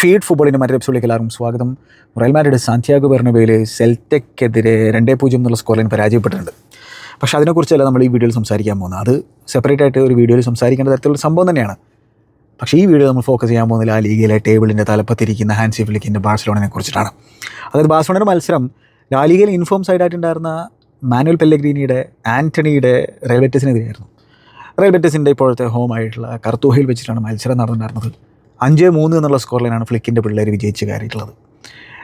Feed ഫുട്ബോളിന്റെ മറ്റൊരു എപ്പിസോഡിലേക്ക് എല്ലാവർക്കും സ്വാഗതം. റയൽ മാഡ്രിഡ് സാന്റിയാഗോ ബെർണബേയിൽ സെൽറ്റയ്ക്കെതിരെ രണ്ടേ പൂജ്യം എന്നുള്ള സ്കോറിൽ പരാജയപ്പെട്ടിട്ടുണ്ട്. പക്ഷേ അതിനെക്കുറിച്ചല്ല നമ്മൾ ഈ വീഡിയോയിൽ സംസാരിക്കാൻ പോകുന്നത്? അത് സെപ്പറേറ്റ് ആയിട്ട് ഒരു വീഡിയോയിൽ സംസാരിക്കേണ്ട തരത്തിലുള്ള സംഭവം തന്നെയാണ്. പക്ഷേ ഈ വീഡിയോ നമ്മൾ ഫോക്കസ് ചെയ്യാൻ പോകുന്നില്ല ആ ലീഗിലെ ടേബിളിന്റെ തലപ്പത്തിരിക്കുന്ന ഹാൻസി ഫ്ലിക്കിന്റെ ബാഴ്സലോണിനെ കുറിച്ചിട്ടാണ്. അതായത് ബാഴ്സലോണയുടെ മത്സരം ലാലിഗയിൽ ഇൻഫോം സൈഡായിട്ടുണ്ടായിരുന്ന മാനുവൽ പെല്ലഗ്രീനിയുടെ ആന്റണിയുടെ റയൽ ബെറ്റസിനെതിരെയായിരുന്നു. റയൽ ബെറ്റസിന്റെ ഇപ്പോഴത്തെ ഹോം ആയിട്ടുള്ള കർത്തൂഹയിൽ വെച്ചിട്ടാണ് മത്സരം നടന്നിട്ടുണ്ടായിരുന്നത്. അഞ്ച് മൂന്ന് എന്നുള്ള സ്കോർ ലൈനാണ് ഫ്ലിക്കിന്റെ പിള്ളേർ വിജയിച്ച് കയറിയിട്ടുള്ളത്.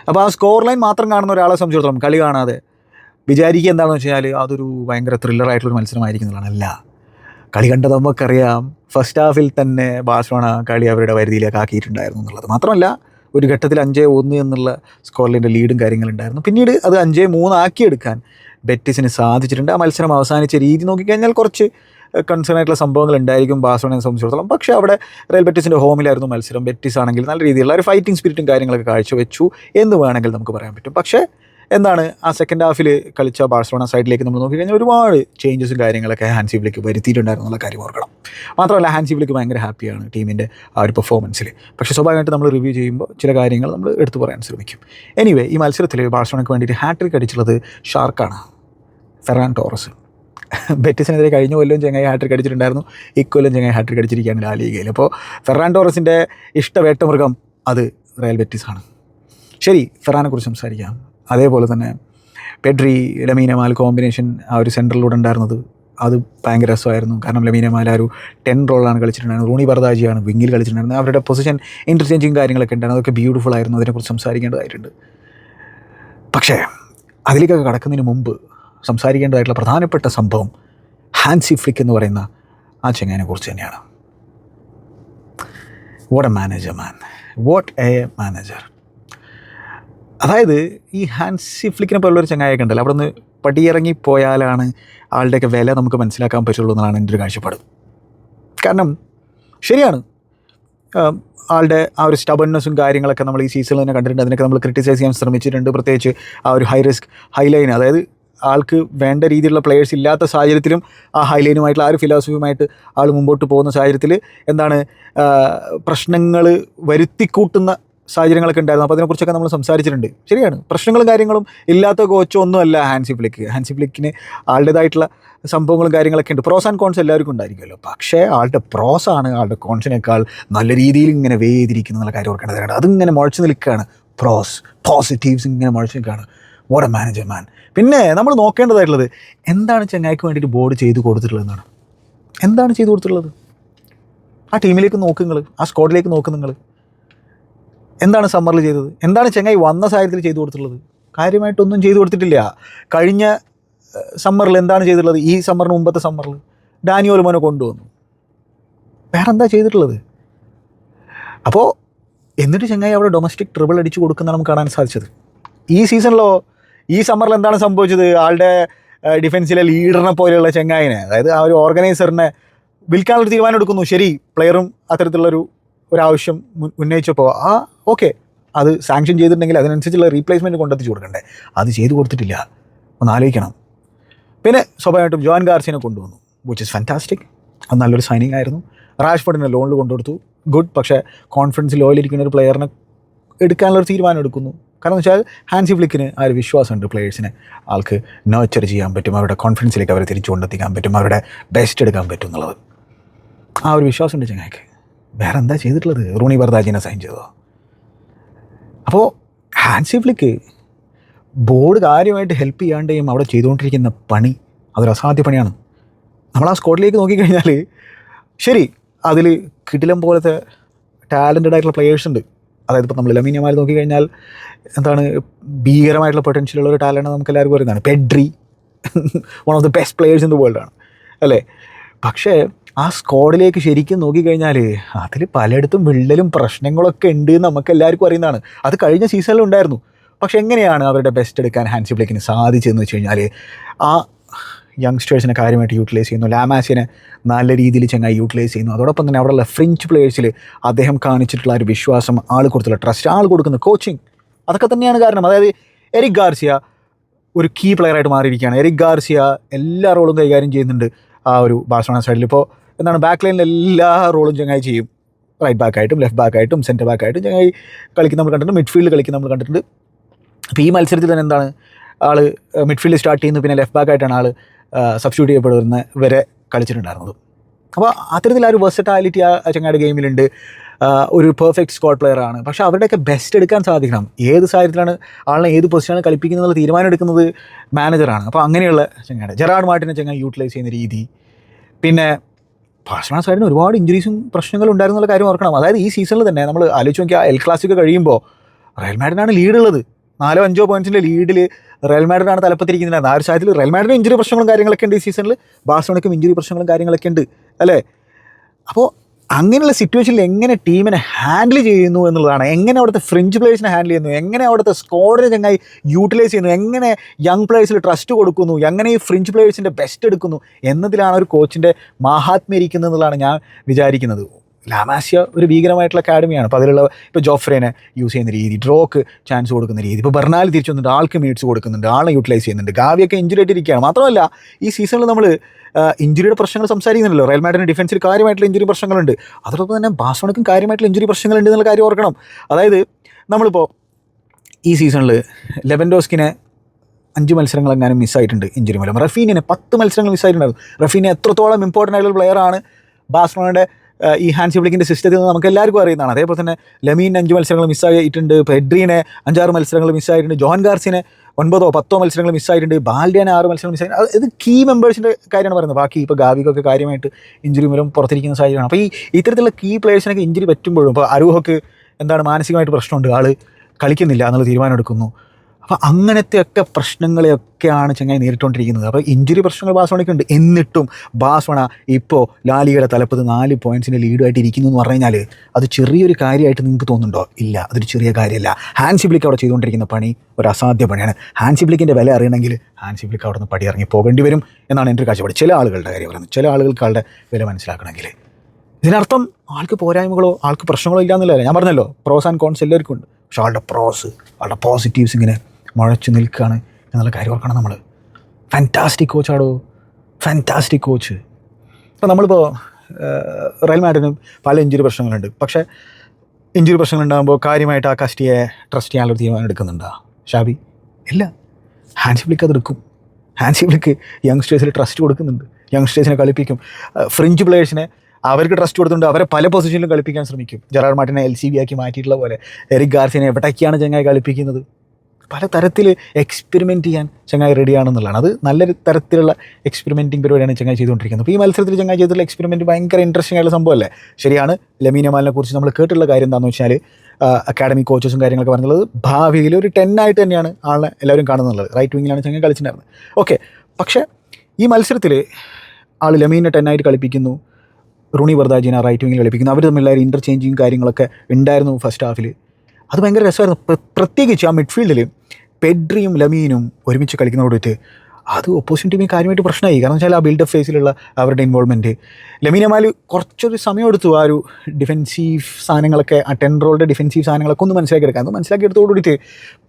അപ്പോൾ ആ സ്കോർ ലൈൻ മാത്രം കാണുന്ന ഒരാളെ സംബന്ധിച്ചിടത്തോളം കളി കാണാതെ വിചാരിക്കുക എന്താണെന്ന് വെച്ച് കഴിഞ്ഞാൽ അതൊരു ഭയങ്കര ത്രില്ലറായിട്ടുള്ളൊരു മത്സരമായിരിക്കുന്നതാണ് അല്ല കളി കണ്ടത് നമുക്കറിയാം. ഫസ്റ്റ് ഹാഫിൽ തന്നെ ബാഴ്സലോണ കളി അവരുടെ പരിധിയിലേക്ക് ആക്കിയിട്ടുണ്ടായിരുന്നു എന്നുള്ളത്. മാത്രമല്ല ഒരു ഘട്ടത്തിൽ അഞ്ച് ഒന്ന് എന്നുള്ള സ്കോറിലിന്റെ ലീഡും കാര്യങ്ങളുണ്ടായിരുന്നു പിന്നീട് അത് അഞ്ച് മൂന്നാക്കിയെടുക്കാൻ ബെറ്റിസിന് സാധിച്ചിട്ടുണ്ട്. ആ മത്സരം അവസാനിച്ച രീതി നോക്കിക്കഴിഞ്ഞാൽ കുറച്ച് കൺസേൺ ആയിട്ടുള്ള സംഭവങ്ങൾ ഉണ്ടായിരിക്കും ബാഴ്സലോണയെ സംബന്ധിച്ചിടത്തോളം. പക്ഷേ അവിടെ റയൽ ബെറ്റിസിന്റെ ഹോമിലായിരുന്നു മത്സരം. ബെറ്റിസ് ആണെങ്കിൽ നല്ല രീതിയിലുള്ള ഒരു ഫൈറ്റിംഗ് സ്പിരിറ്റും കാര്യങ്ങളൊക്കെ കാഴ്ചവെച്ചു എന്ന് വേണമെങ്കിൽ നമുക്ക് പറയാൻ പറ്റും. പക്ഷേ എന്താണ് ആ സെക്കൻഡ് ഹാഫിൽ കളിച്ച ബാഴ്സലോണ സൈഡിലേക്ക് നമ്മൾ നോക്കിക്കഴിഞ്ഞാൽ ഒരുപാട് ചേഞ്ചസും കാര്യങ്ങളൊക്കെ ഹാൻസിബിലേക്ക് വരുത്തിയിട്ടുണ്ടായിരുന്നു എന്നുള്ള കാര്യം ഓർക്കണം. മാത്രമല്ല ഹാൻസിബിലേക്ക് ഭയങ്കര ഹാപ്പിയാണ് ടീമിന്റെ ആ ഒരു പെർഫോമൻസിൽ പക്ഷേ സ്വാഭാവികമായിട്ട് നമ്മൾ റിവ്യൂ ചെയ്യുമ്പോൾ ചില കാര്യങ്ങൾ നമ്മൾ എടുത്തു പറയാൻ ശ്രമിക്കും. എനിവേ ഈ മത്സരത്തിൽ ബാഴ്സലോണയ്ക്ക് വേണ്ടിയിട്ട് ഹാട്രിക് അടിച്ചുള്ളത് ഷാർക്കാണ് ഫെറാൻ ടോറസ്. ബെറ്റിസിനെതിരെ കഴിഞ്ഞ കൊല്ലം ചെങ്ങായി ഹാട്രിക് അടിച്ചിട്ടുണ്ടായിരുന്നു. ഇക്കൊല്ലം ചെങ്ങായി ഹാട്രിക് അടിച്ചിരിക്കുകയാണ് ലാ ലീഗയിൽ അപ്പോൾ ഫെറാൻ ടോറസിന്റെ ഇഷ്ട വേട്ടമൃഗം അത് റയൽ ബെറ്റിസാണ്. ശരി ഫെറാനെ കുറിച്ച് സംസാരിക്കാം. അതേപോലെ തന്നെ പെഡ്രി ലമീനമാൽ കോമ്പിനേഷൻ ആ ഒരു സെന്ററിലൂടെ ഉണ്ടായിരുന്നത് അത് ഭയങ്കര രസമായിരുന്നു. കാരണം ലമീനമാൽ ആ ഒരു ടെൻ റോളാണ് കളിച്ചിട്ടുണ്ടായിരുന്നത്. റൂണി ബർദാജിയാണ് വിങ്ങിൽ കളിച്ചിട്ടുണ്ടായിരുന്നത്. അവരുടെ പൊസിഷൻ ഇന്റർചേഞ്ചിങ് കാര്യങ്ങളൊക്കെ ഉണ്ടായിരുന്നു. അതൊക്കെ ബ്യൂട്ടിഫുൾ ആയിരുന്നു. അതിനെക്കുറിച്ച് സംസാരിക്കേണ്ടതായിട്ടുണ്ട്. പക്ഷേ അതിലേക്കൊക്കെ കടക്കുന്നതിന് മുമ്പ് സംസാരിക്കേണ്ടതായിട്ടുള്ള പ്രധാനപ്പെട്ട സംഭവം ഹാൻസി ഫ്ലിക്ക് എന്ന് പറയുന്ന ആ ചെങ്ങാനെ കുറിച്ച് തന്നെയാണ്. What a manager man what a manager അതായത് ഈ ഹാൻസി ഫ്ലിക്കിനെ പോലുള്ളൊരു ചങ്ങായൊക്കെ ഉണ്ടല്ലോ അവിടെ നിന്ന് പടിയിറങ്ങി പോയാലാണ് ആളുടെയൊക്കെ വില നമുക്ക് മനസ്സിലാക്കാൻ പറ്റുള്ളൂ എന്നാണ് എന്റെ ഒരു കാഴ്ചപ്പാട്. കാരണം ശരിയാണ്. ആളുടെ ആ ഒരു സ്റ്റബൺനെസ്സും കാര്യങ്ങളൊക്കെ നമ്മൾ ഈ സീസണിൽ തന്നെ കണ്ടിട്ടുണ്ട്. അതിനൊക്കെ നമ്മൾ ക്രിട്ടിസൈസ് ചെയ്യാൻ ശ്രമിച്ചിട്ടുണ്ട്. പ്രത്യേകിച്ച് ആ ഒരു ഹൈ റിസ്ക് ഹൈ ലൈൻ അതായത് ആൾക്ക് വേണ്ട രീതിയിലുള്ള പ്ലെയേഴ്സ് ഇല്ലാത്ത സാഹചര്യത്തിലും ആ ഹൈലൈനുമായിട്ടുള്ള ആ ഒരു ഫിലോസഫിയുമായിട്ട് ആൾ മുമ്പോട്ട് പോകുന്ന സാഹചര്യത്തിൽ എന്താണ് പ്രശ്നങ്ങൾ വരുത്തിക്കൂട്ടുന്ന സാഹചര്യങ്ങളൊക്കെ ഉണ്ടായിരുന്നു. അപ്പോൾ അതിനെക്കുറിച്ചൊക്കെ നമ്മൾ സംസാരിച്ചിട്ടുണ്ട്. ശരിയാണ്. പ്രശ്നങ്ങളും കാര്യങ്ങളും ഇല്ലാത്ത കോച്ചോ ഒന്നുമല്ല ഹാൻസി ഫ്ലിക്ക് ഹാൻസി ഫ്ലിക്കിന് ആളുടേതായിട്ടുള്ള സംഭവങ്ങളും കാര്യങ്ങളൊക്കെ ഉണ്ട്. പ്രോസ് ആൻഡ് കോൺസ് എല്ലാവർക്കും ഉണ്ടായിരിക്കുമല്ലോ. പക്ഷേ ആളുടെ പ്രോസ് ആണ് ആളുടെ കോൺസിനേക്കാൾ നല്ല രീതിയിൽ ഇങ്ങനെ വേദിരിക്കുന്ന എന്നുള്ള കാര്യം ഓർക്കേണ്ടത്. അതിങ്ങനെ മുഴച്ചു നിൽക്കുകയാണ്. പ്രോസ് പോസിറ്റീവ്സ് ഇങ്ങനെ മുഴച്ചു നിൽക്കുകയാണ്. വാട്ട് എ മാനേജർ മാൻ പിന്നെ നമ്മൾ നോക്കേണ്ടതായിട്ടുള്ളത് എന്താണ് ചെന്നൈക്ക് വേണ്ടിയിട്ട് ബോർഡ് ചെയ്ത് കൊടുത്തിട്ടുള്ളതെന്നാണ് എന്താണ് ചെയ്തു കൊടുത്തിട്ടുള്ളത്? ആ ടീമിലേക്ക് നോക്ക് നിങ്ങൾ ആ സ്ക്വാഡിലേക്ക് നോക്ക് നിങ്ങൾ എന്താണ് സമ്മറിൽ ചെയ്തത്? എന്താണ് ചെങ്ങായി വന്ന സാഹചര്യത്തിൽ ചെയ്തു കൊടുത്തിട്ടുള്ളത്? കാര്യമായിട്ടൊന്നും ചെയ്തു കൊടുത്തിട്ടില്ല. കഴിഞ്ഞ സമ്മറിൽ എന്താണ് ചെയ്തിട്ടുള്ളത്? ഈ സമ്മറിന് മുമ്പത്തെ സമ്മറിൽ ഡാനിയോൽ മോനെ കൊണ്ടുവന്നു. വേറെ എന്താ ചെയ്തിട്ടുള്ളത്? അപ്പോൾ എന്നിട്ട് ചെങ്ങായി അവിടെ ഡൊമസ്റ്റിക് ട്രിബിൾ അടിച്ചു കൊടുക്കുന്നതാണ് നമുക്ക് കാണാൻ സാധിച്ചത്. ഈ സീസണിലോ ഈ സമ്മറിൽ എന്താണ് സംഭവിച്ചത്? ആളുടെ ഡിഫൻസിലെ ലീഡറിനെ പോലെയുള്ള ചെങ്ങായിനെ അതായത് ആ ഒരു ഓർഗനൈസറിനെ വിൽക്കാനുള്ള തീരുമാനം എടുക്കുന്നു. ശരി പ്ലെയറും അത്തരത്തിലുള്ളൊരു ഒരാവശ്യം ഉന്നയിച്ചപ്പോൾ ആ ഓക്കെ അത് സാങ്ഷൻ ചെയ്തിട്ടുണ്ടെങ്കിൽ അതിനനുസരിച്ചുള്ള റീപ്ലേസ്മെന്റ് കൊണ്ടെത്തിച്ച് കൊടുക്കണ്ടേ. അത് ചെയ്തു കൊടുത്തിട്ടില്ല. ഒന്ന് ആലോചിക്കണം. പിന്നെ സ്വാഭാവികമായിട്ടും ജോൻ ഗാർസിനെ കൊണ്ടുവന്നു വിച്ച് ഇസ് ഫാന്റാസ്റ്റിക് അത് നല്ലൊരു സൈനിങ് ആയിരുന്നു. റാഷ്ഫോർഡിനെ ലോണിൽ കൊണ്ടുകൊടുത്തു. ഗുഡ് പക്ഷേ കോൺഫിഡൻസ് ലോയിലിരിക്കുന്ന ഒരു പ്ലെയറിനെ എടുക്കാനുള്ളൊരു തീരുമാനം എടുക്കുന്നു. കാരണം വെച്ചാൽ ഹാൻസി ഫ്ലിക്കിന് ആ ഒരു വിശ്വാസമുണ്ട് പ്ലെയേഴ്സിനെ ആൾക്ക് നർച്ചർ ചെയ്യാൻ പറ്റും അവരുടെ കോൺഫിഡൻസിലേക്ക് അവരെ തിരിച്ചു കൊണ്ടെത്തിക്കാൻ പറ്റും അവരുടെ ബെസ്റ്റ് എടുക്കാൻ പറ്റും എന്നുള്ളത്. ആ ഒരു വിശ്വാസമുണ്ട് ചങ്ങായിക്ക്. വേറെ എന്താ ചെയ്തിട്ടുള്ളത്? റൂണി ബർദാജിനെ സൈൻ ചെയ്തോ അപ്പോൾ ഹാൻസി ഫ്ലിക്ക് ബോർഡ് കാര്യമായിട്ട് ഹെൽപ്പ് ചെയ്യാണ്ടെയും അവിടെ ചെയ്തുകൊണ്ടിരിക്കുന്ന പണി അതൊരു അസാധ്യ പണിയാണ്. നമ്മൾ ആ സ്ക്വാഡിലേക്ക് നോക്കിക്കഴിഞ്ഞാൽ ശരി അതിൽ കിടിലം പോലത്തെ ടാലന്റഡ് ആയിട്ടുള്ള പ്ലെയേഴ്സ് ഉണ്ട്. അതായത് ഇപ്പോൾ നമ്മൾ ലമീനിയമാർ നോക്കിക്കഴിഞ്ഞാൽ എന്താണ് ഭീകരമായിട്ടുള്ള പൊട്ടൻഷ്യൽ ഉള്ള ഒരു ടാലന്റ് നമുക്ക് എല്ലാവർക്കും അറിയുന്നതാണ്. Pedri one of the best players in the വേൾഡാണ് അല്ലേ? പക്ഷേ ആ സ്ക്വാഡിലേക്ക് ശരിക്കും നോക്കിക്കഴിഞ്ഞാൽ അതിൽ പലയിടത്തും വിള്ളലും പ്രശ്നങ്ങളൊക്കെ ഉണ്ട് എന്ന് നമുക്ക് എല്ലാവർക്കും അറിയുന്നതാണ്. അത് കഴിഞ്ഞ സീസണിൽ ഉണ്ടായിരുന്നു. പക്ഷെ എങ്ങനെയാണ് അവരുടെ ബെസ്റ്റ് എടുക്കാൻ ഹാൻസി ബ്ലേക്കിന് സാധിച്ചതെന്ന് വെച്ച് കഴിഞ്ഞാൽ ആ യങ്സ്റ്റേഴ്സിനെ കാര്യമായിട്ട് യൂട്ടിലൈസ് ചെയ്യുന്നു. ലാമാസിനെ നല്ല രീതിയിൽ ചങ്ങായി യൂട്ടിലൈസ് ചെയ്യുന്നു. അതോടൊപ്പം തന്നെ അവിടെയുള്ള ഫ്രഞ്ച് പ്ലേയേഴ്സിൽ അദ്ദേഹം കാണിച്ചിട്ടുള്ള ഒരു വിശ്വാസം ആൾ കൊടുത്തുള്ള ട്രസ്റ്റ് ആൾ കൊടുക്കുന്ന കോച്ചിങ് അതൊക്കെ തന്നെയാണ് കാരണം. അതായത് എരിക് ഗാർസിയ ഒരു കീ പ്ലെയറായിട്ട് മാറിയിരിക്കുകയാണ്. എരിക് ഗാർസിയ എല്ലാ റോളും കൈകാര്യം ചെയ്യുന്നുണ്ട് ആ ഒരു ബാഴ്സലോണ സൈഡിൽ ഇപ്പോൾ എന്താണ് ബാക്ക് ലൈനിൽ എല്ലാ റോളും ചങ്ങായി ചെയ്യും. റൈറ്റ് ബാക്കായിട്ടും ലെഫ്റ്റ് ബാക്കായിട്ടും സെന്റർ ബാക്കായിട്ടും ചങ്ങായി കളിക്കുന്ന നമ്മൾ കണ്ടിട്ടുണ്ട്. മിഡ്ഫീൽഡ് കളിക്കുന്ന നമ്മൾ കണ്ടിട്ടുണ്ട്. അപ്പോൾ ഈ മത്സരത്തിൽ തന്നെ എന്താണ് ആൾ മിഡ്ഫീൽഡ് സ്റ്റാർട്ട് ചെയ്യുന്നു. പിന്നെ ലെഫ്റ്റ് ബാക്കായിട്ടാണ് ആൾ സബ്സ്റ്റിറ്റ്യൂട്ട് ചെയ്യപ്പെടുന്ന വരെ കളിച്ചിട്ടുണ്ടായിരുന്നത്. അപ്പോൾ അത്തരത്തിൽ ആ ഒരു വെർസറ്റാലിറ്റി ആ ചങ്ങായുടെ ഗെയിമിലുണ്ട് ഒരു പെർഫെക്റ്റ് സ്കോഡ് പ്ലെയർ ആണ്. പക്ഷേ അവരുടെയൊക്കെ ബെസ്റ്റ് എടുക്കാൻ സാധിക്കണം. ഏത് സാഹചര്യത്തിലാണ് ആളിനെ ഏത് പൊസിഷനാണ് കളിപ്പിക്കുന്നത് തീരുമാനം എടുക്കുന്നത് മാനേജറാണ് അപ്പോൾ അങ്ങനെയുള്ള ചങ്ങാണ് ജെറാഡ് മാർട്ടിനെ ചങ്ങാൻ യൂട്ടിലൈസ് ചെയ്യുന്ന രീതി. പിന്നെ ബാഴ്സലോണ സൈഡിന് ഒരുപാട് ഇഞ്ചുറീസും പ്രശ്നങ്ങളും ഉണ്ടായിരുന്നുള്ള കാര്യം ഓർക്കണം. അതായത് ഈ സീസണിൽ തന്നെ നമ്മൾ ആലോചിച്ച് നോക്കിയാൽ എൽ ക്ലാസിക് കഴിയുമ്പോൾ റയൽ മാഡിനാണ് ലീഡ് ഉള്ളത്. നാലോ അഞ്ചോ പോയിന്റ്സിന്റെ ലീഡിൽ റയൽ മാഡിനാണ് തലപ്പത്തിരിക്കുന്നത്. ആ ഒരു സാഹചര്യത്തിൽ റയൽ മാഡിന് ഇഞ്ചുറി പ്രശ്നങ്ങളും കാര്യങ്ങളൊക്കെ ഉണ്ട് ഈ സീസണിൽ ബാഴ്സലോണയ്ക്കും ഇഞ്ചുറി പ്രശ്നങ്ങളും കാര്യങ്ങളൊക്കെ ഉണ്ട്. അല്ലേ? അപ്പോൾ അങ്ങനെയുള്ള സിറ്റുവേഷനിൽ എങ്ങനെ ടീമിനെ ഹാൻഡിൽ ചെയ്യുന്നു എന്നുള്ളതാണ്. എങ്ങനെ അവിടുത്തെ ഫ്രഞ്ച് പ്ലേയേഴ്സിനെ ഹാൻഡിൽ ചെയ്യുന്നു? എങ്ങനെ അവിടുത്തെ സ്കോഡിനെ ചങ്ങായി യൂട്ടിലൈസ് ചെയ്യുന്നു? എങ്ങനെ യങ് പ്ലേയേഴ്സിൽ ട്രസ്റ്റ് കൊടുക്കുന്നു? എങ്ങനെ ഈ ഫ്രഞ്ച് പ്ലേയേഴ്സിന്റെ ബെസ്റ്റ് എടുക്കുന്നു? എന്നതിലാണ് ഒരു കോച്ചിന്റെ മാഹാത്മ്യം ഇരിക്കുന്നത് എന്നുള്ളതാണ് ഞാൻ വിചാരിക്കുന്നത്. ലാമാസ്യ ഒരു ഭീകരമായിട്ടുള്ള അക്കാഡമിയാണ് അപ്പോൾ അതിലുള്ള ഇപ്പോൾ ജോഫ്രേനെ യൂസ് ചെയ്യുന്ന രീതി ഡ്രോക്ക് ചാൻസ് കൊടുക്കുന്ന രീതി ഇപ്പോൾ ബർണാലി തിരിച്ചു വന്നിട്ട് ആൾക്ക് മീറ്റ്സ് കൊടുക്കുന്നുണ്ട് ആളെ യൂട്ടിലൈസ് ചെയ്യുന്നുണ്ട്. ഗാവിയൊക്കെ ഇഞ്ചുറി ആയിട്ടിരിക്കുകയാണ്. മാത്രമല്ല ഈ സീസണിൽ നമ്മൾ ഇഞ്ചുറിയുടെ പ്രശ്നങ്ങൾ സംസാരിക്കുന്നുണ്ടല്ലോ. റയൽ മാഡിന് ഡിഫൻസിൽ കാര്യമായിട്ടുള്ള ഇഞ്ചുറി പ്രശ്നങ്ങളുണ്ട്. അതോടൊപ്പം തന്നെ ബാസോണക്കും കാര്യമായിട്ടുള്ള ഇഞ്ചുറി പ്രശ്നങ്ങളുണ്ട് എന്നുള്ള കാര്യം ഓർക്കണം. അതായത് നമ്മളിപ്പോൾ ഈ സീസണിൽ ലെവൻഡോസ്കിനെ അഞ്ച് മത്സരങ്ങൾ എങ്ങാനും മിസ്സായിട്ടുണ്ട് ഇഞ്ചുറി മൂലം. റഫീനിനെ പത്ത് മത്സരങ്ങൾ മിസ്സായിട്ടുണ്ടായിരുന്നു റഫീനെ എത്രത്തോളം ഇമ്പോർട്ടന്റ് ആയിട്ടുള്ള പ്ലെയറാണ് ബാസ്മോണയുടെ ഈ ഹാൻസി ഫ്ലിക്കിന്റെ സിസ്റ്റത്തിൽ നിന്ന് നമുക്ക് എല്ലാവർക്കും അറിയുന്നതാണ്. അതേപോലെ തന്നെ ലമീൻ അഞ്ച് മത്സരങ്ങൾ മിസ്സായിട്ടുണ്ട് പെഡ്രീനെ അഞ്ചാറ് മത്സരങ്ങൾ മിസ്സായിട്ടുണ്ട് ജോൺ ഗാർസിനെ ഒൻപതോ പത്തോ മത്സരങ്ങൾ മിസ്സായിട്ടുണ്ട് ബാൽഡിയാനെ ആറ് മത്സരങ്ങൾ അത് ഇത് കീ മെമ്പേഴ്സിന്റെ കാര്യമാണ് പറയുന്നത്. ബാക്കി ഇപ്പോൾ ഗാവികൊക്കെ കാര്യമായിട്ട് ഇഞ്ചുറി മൂലം പുറത്തിരിക്കുന്ന സാഹചര്യമാണ്. അപ്പോൾ ഈ ഇത്തരത്തിലുള്ള കീ പ്ലേയേഴ്സിനൊക്കെ ഇഞ്ചുറി പറ്റുമ്പോഴും ഇപ്പോൾ അരൂഹക്ക് എന്താണ് മാനസികമായിട്ട് പ്രശ്നമുണ്ട്? ആൾ കളിക്കുന്നില്ല എന്നുള്ള തീരുമാനം എടുക്കുന്നു അപ്പോൾ അങ്ങനത്തെയൊക്കെ പ്രശ്നങ്ങളെയൊക്കെയാണ് ചങ്ങായി നേരിട്ടുകൊണ്ടിരിക്കുന്നത് അപ്പോൾ ഇഞ്ചുറി പ്രശ്നങ്ങൾ ബാസോണയ്ക്കുണ്ട് എന്നിട്ടും ബാസോണ ഇപ്പോൾ ലാലിയുടെ തലപ്പത്ത് നാല് പോയിന്റ്സിന്റെ ലീഡുമായിട്ട് ഇരിക്കുന്നു എന്ന് പറഞ്ഞു കഴിഞ്ഞാൽ അത് ചെറിയൊരു കാര്യമായിട്ട് നിങ്ങൾക്ക് തോന്നുന്നുണ്ടോ? ഇല്ല അതൊരു ചെറിയ കാര്യമല്ല. ഹാൻസിബ്ലിക്ക് അവിടെ ചെയ്തുകൊണ്ടിരിക്കുന്ന പണി ഒരു അസാധ്യ പണിയാണ്. ഹാൻസിബ്ലിക്കിന്റെ വില അറിയണമെങ്കിൽ ഹാൻസിബ്ലിക്ക് അവിടെ നിന്ന് പടി ഇറങ്ങി പോകേണ്ടി വരും എന്നാണ് എന്റെ ഒരു കാഴ്ചപ്പാട്. ചില ആളുകളുടെ കാര്യം പറയുന്നത്. ചില ആളുകൾക്ക് ആളുടെ വില മനസ്സിലാക്കണമെങ്കിൽ. ഇതിനർത്ഥം ആൾക്ക് പോരായ്മകളോ ആൾക്ക് പ്രശ്നങ്ങളോ ഇല്ല എന്നല്ല ഞാൻ പറഞ്ഞല്ലോ പ്രോസ് ആൻഡ് കോൺസ് എല്ലാവർക്കും ഉണ്ട്. പക്ഷെ ആളുടെ പ്രോസ് ആളുടെ പോസിറ്റീവ്സ് ഇങ്ങനെ മുഴച്ചു നിൽക്കുകയാണ് എന്നുള്ള കാര്യം ഓർക്കണം നമ്മൾ. ഫാന്റാസ്റ്റിക് കോച്ചാടോ ഫാന്റാസ്റ്റിക് കോച്ച് ഇപ്പോൾ നമ്മളിപ്പോൾ റയൽ മാഡിന് പല ഇഞ്ചുറി പ്രശ്നങ്ങളുണ്ട്. പക്ഷേ ഇഞ്ചുറി പ്രശ്നങ്ങളുണ്ടാകുമ്പോൾ കാര്യമായിട്ട് ആ കസ്റ്റിയെ ട്രസ്റ്റ് ചെയ്യാനുള്ള തീരുമാനം എടുക്കുന്നുണ്ടോ? ഷാബി? ഇല്ല. ഹാൻസിബ്ലിക്ക് അത് എടുക്കും. ഷിപ്ലിക്ക് യങ്സ്റ്റേഴ്സിൽ ട്രസ്റ്റ് കൊടുക്കുന്നുണ്ട്. യങ്സ്റ്റേഴ്സിനെ കളിപ്പിക്കും. ഫ്രഞ്ച് പ്ലേയേഴ്സിനെ അവർക്ക് ട്രസ്റ്റ് കൊടുത്തുകൊണ്ട് അവരെ പല പൊസിഷനിലും കളിപ്പിക്കാൻ ശ്രമിക്കും. ജെറാർ മാർട്ടിനെ എൽ സി ബി ആക്കി മാറ്റിയിട്ടുള്ള പോലെ. എറിക് ഗാർസിനെ എവിടേക്കാണ് ചങ്ങായി കളിപ്പിക്കുന്നത്? പല തരത്തിൽ എക്സ്പെരിമെന്റ് ചെയ്യാൻ ചങ്ങായി റെഡിയാണെന്നുള്ളതാണ് അത് നല്ലൊരു തരത്തിലുള്ള എക്സ്പെരിമെന്റിംഗ് പരിപാടിയാണ് ചങ്ങായി ചെയ്തുകൊണ്ടിരിക്കുന്നത്. അപ്പോൾ ഈ മത്സരത്തിൽ ചങ്ങായി ചെയ്തിട്ടുള്ള എക്സ്പെരിമെന്റ് ഭയങ്കര ഇൻട്രസ്റ്റിംഗ് ആയിട്ടുള്ള സംഭവമല്ലേ? ശരിയാണ്. ലമീന മാലിനെ കുറിച്ച് നമ്മൾ കേട്ടിട്ടുള്ള കാര്യം എന്താണെന്ന് വെച്ചാൽ അക്കാഡമി കോച്ചസും കാര്യങ്ങളൊക്കെ പറഞ്ഞുള്ളത് ഭാവിയിൽ ഒരു ടെൻ ആയിട്ട് തന്നെയാണ് ആളെ എല്ലാവരും കാണുന്നുള്ളത്. റൈറ്റ് വിങ്ങിലാണ് ചങ്ങായി കളിച്ചിട്ടുണ്ടായിരുന്നത്. ഓക്കെ പക്ഷേ ഈ മത്സരത്തിൽ ആൾ ലമീനെ ടെൻ ആയിട്ട് കളിപ്പിക്കുന്നു. റുണി ബർദാജിനെ റൈറ്റ് വിങ്ങിൽ കളിപ്പിക്കുന്നു. അവർ തമ്മിലുള്ള ഇന്റർചേഞ്ചിങ് കാര്യങ്ങളൊക്കെ ഉണ്ടായിരുന്നു ഫസ്റ്റ് ഹാഫിൽ അത് ഭയങ്കര രസമായിരുന്നു. പ്രത്യേകിച്ച് ആ മിഡ്ഫീൽഡിൽ പെഡ്രിയും ലമീനും ഒരുമിച്ച് കളിക്കുന്നതോടിട്ട് അത് ഓപ്പോസിറ്റ് ടീമിന് കാര്യമായിട്ട് പ്രശ്നമായി. കാരണം വെച്ചാൽ ആ ബിൽഡപ്പ് ഫേസിലുള്ള അവരുടെ ഇൻവോൾവ്മെന്റ് ലമീനമാൽ കുറച്ചൊരു സമയം എടുത്തു ആ ഒരു ഡിഫെൻസീവ് സാധനങ്ങളൊക്കെ ആ ടെൻ റോളുടെ ഡിഫെൻസീവ് സാധനങ്ങളൊക്കെ ഒന്ന് മനസ്സിലാക്കിയെടുക്കാം അത് മനസ്സിലാക്കിയെടുത്തോടുകൂടിയിട്ട്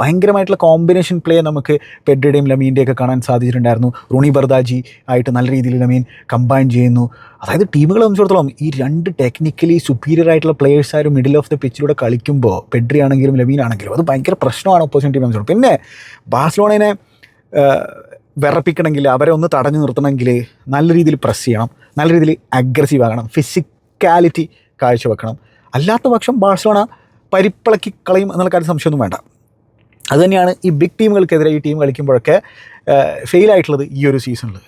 ഭയങ്കരമായിട്ടുള്ള കോമ്പിനേഷൻ പ്ലേ നമുക്ക് പെഡ്രിയുടെയും ലമീന്റെയൊക്കെ കാണാൻ സാധിച്ചിട്ടുണ്ടായിരുന്നു. റുണി ബർദാജി ആയിട്ട് നല്ല രീതിയിൽ ലമീൻ കമ്പൈൻ ചെയ്യുന്നു. അതായത് ടീമുകളെ സംബന്ധിച്ചിടത്തോളം ഈ രണ്ട് ടെക്നിക്കലി സുപ്പീരിയർ ആയിട്ടുള്ള പ്ലേയേഴ്സ് ആരും മിഡിൽ ഓഫ് ദ പിച്ചിലൂടെ കളിക്കുമ്പോൾ പെഡ്രി ആണെങ്കിലും ലമീൻ ആണെങ്കിലും അത് ഭയങ്കര പ്രശ്നമാണ് ഓപ്പോസിറ്റ് ടീം സംബന്ധിച്ചിടത്തോളം. പിന്നെ ബാഴ്സലോണയെ വിറപ്പിക്കണമെങ്കിൽ അവരെ ഒന്ന് തടഞ്ഞു നിർത്തണമെങ്കിൽ നല്ല രീതിയിൽ പ്രസ് ചെയ്യണം. നല്ല രീതിയിൽ അഗ്രസീവ് ആകണം. ഫിസിക്കാലിറ്റി കാഴ്ചവെക്കണം. അല്ലാത്ത പക്ഷം ബാഴ്സലോണ പരിപ്പിളക്കി കളയും എന്നുള്ള കാര്യം സംശയമൊന്നും വേണ്ട. അതുതന്നെയാണ് ഈ ബിഗ് ടീമുകൾക്കെതിരെ ഈ ടീം കളിക്കുമ്പോഴൊക്കെ ഫെയിലായിട്ടുള്ളത് ഈ ഒരു സീസണിൽ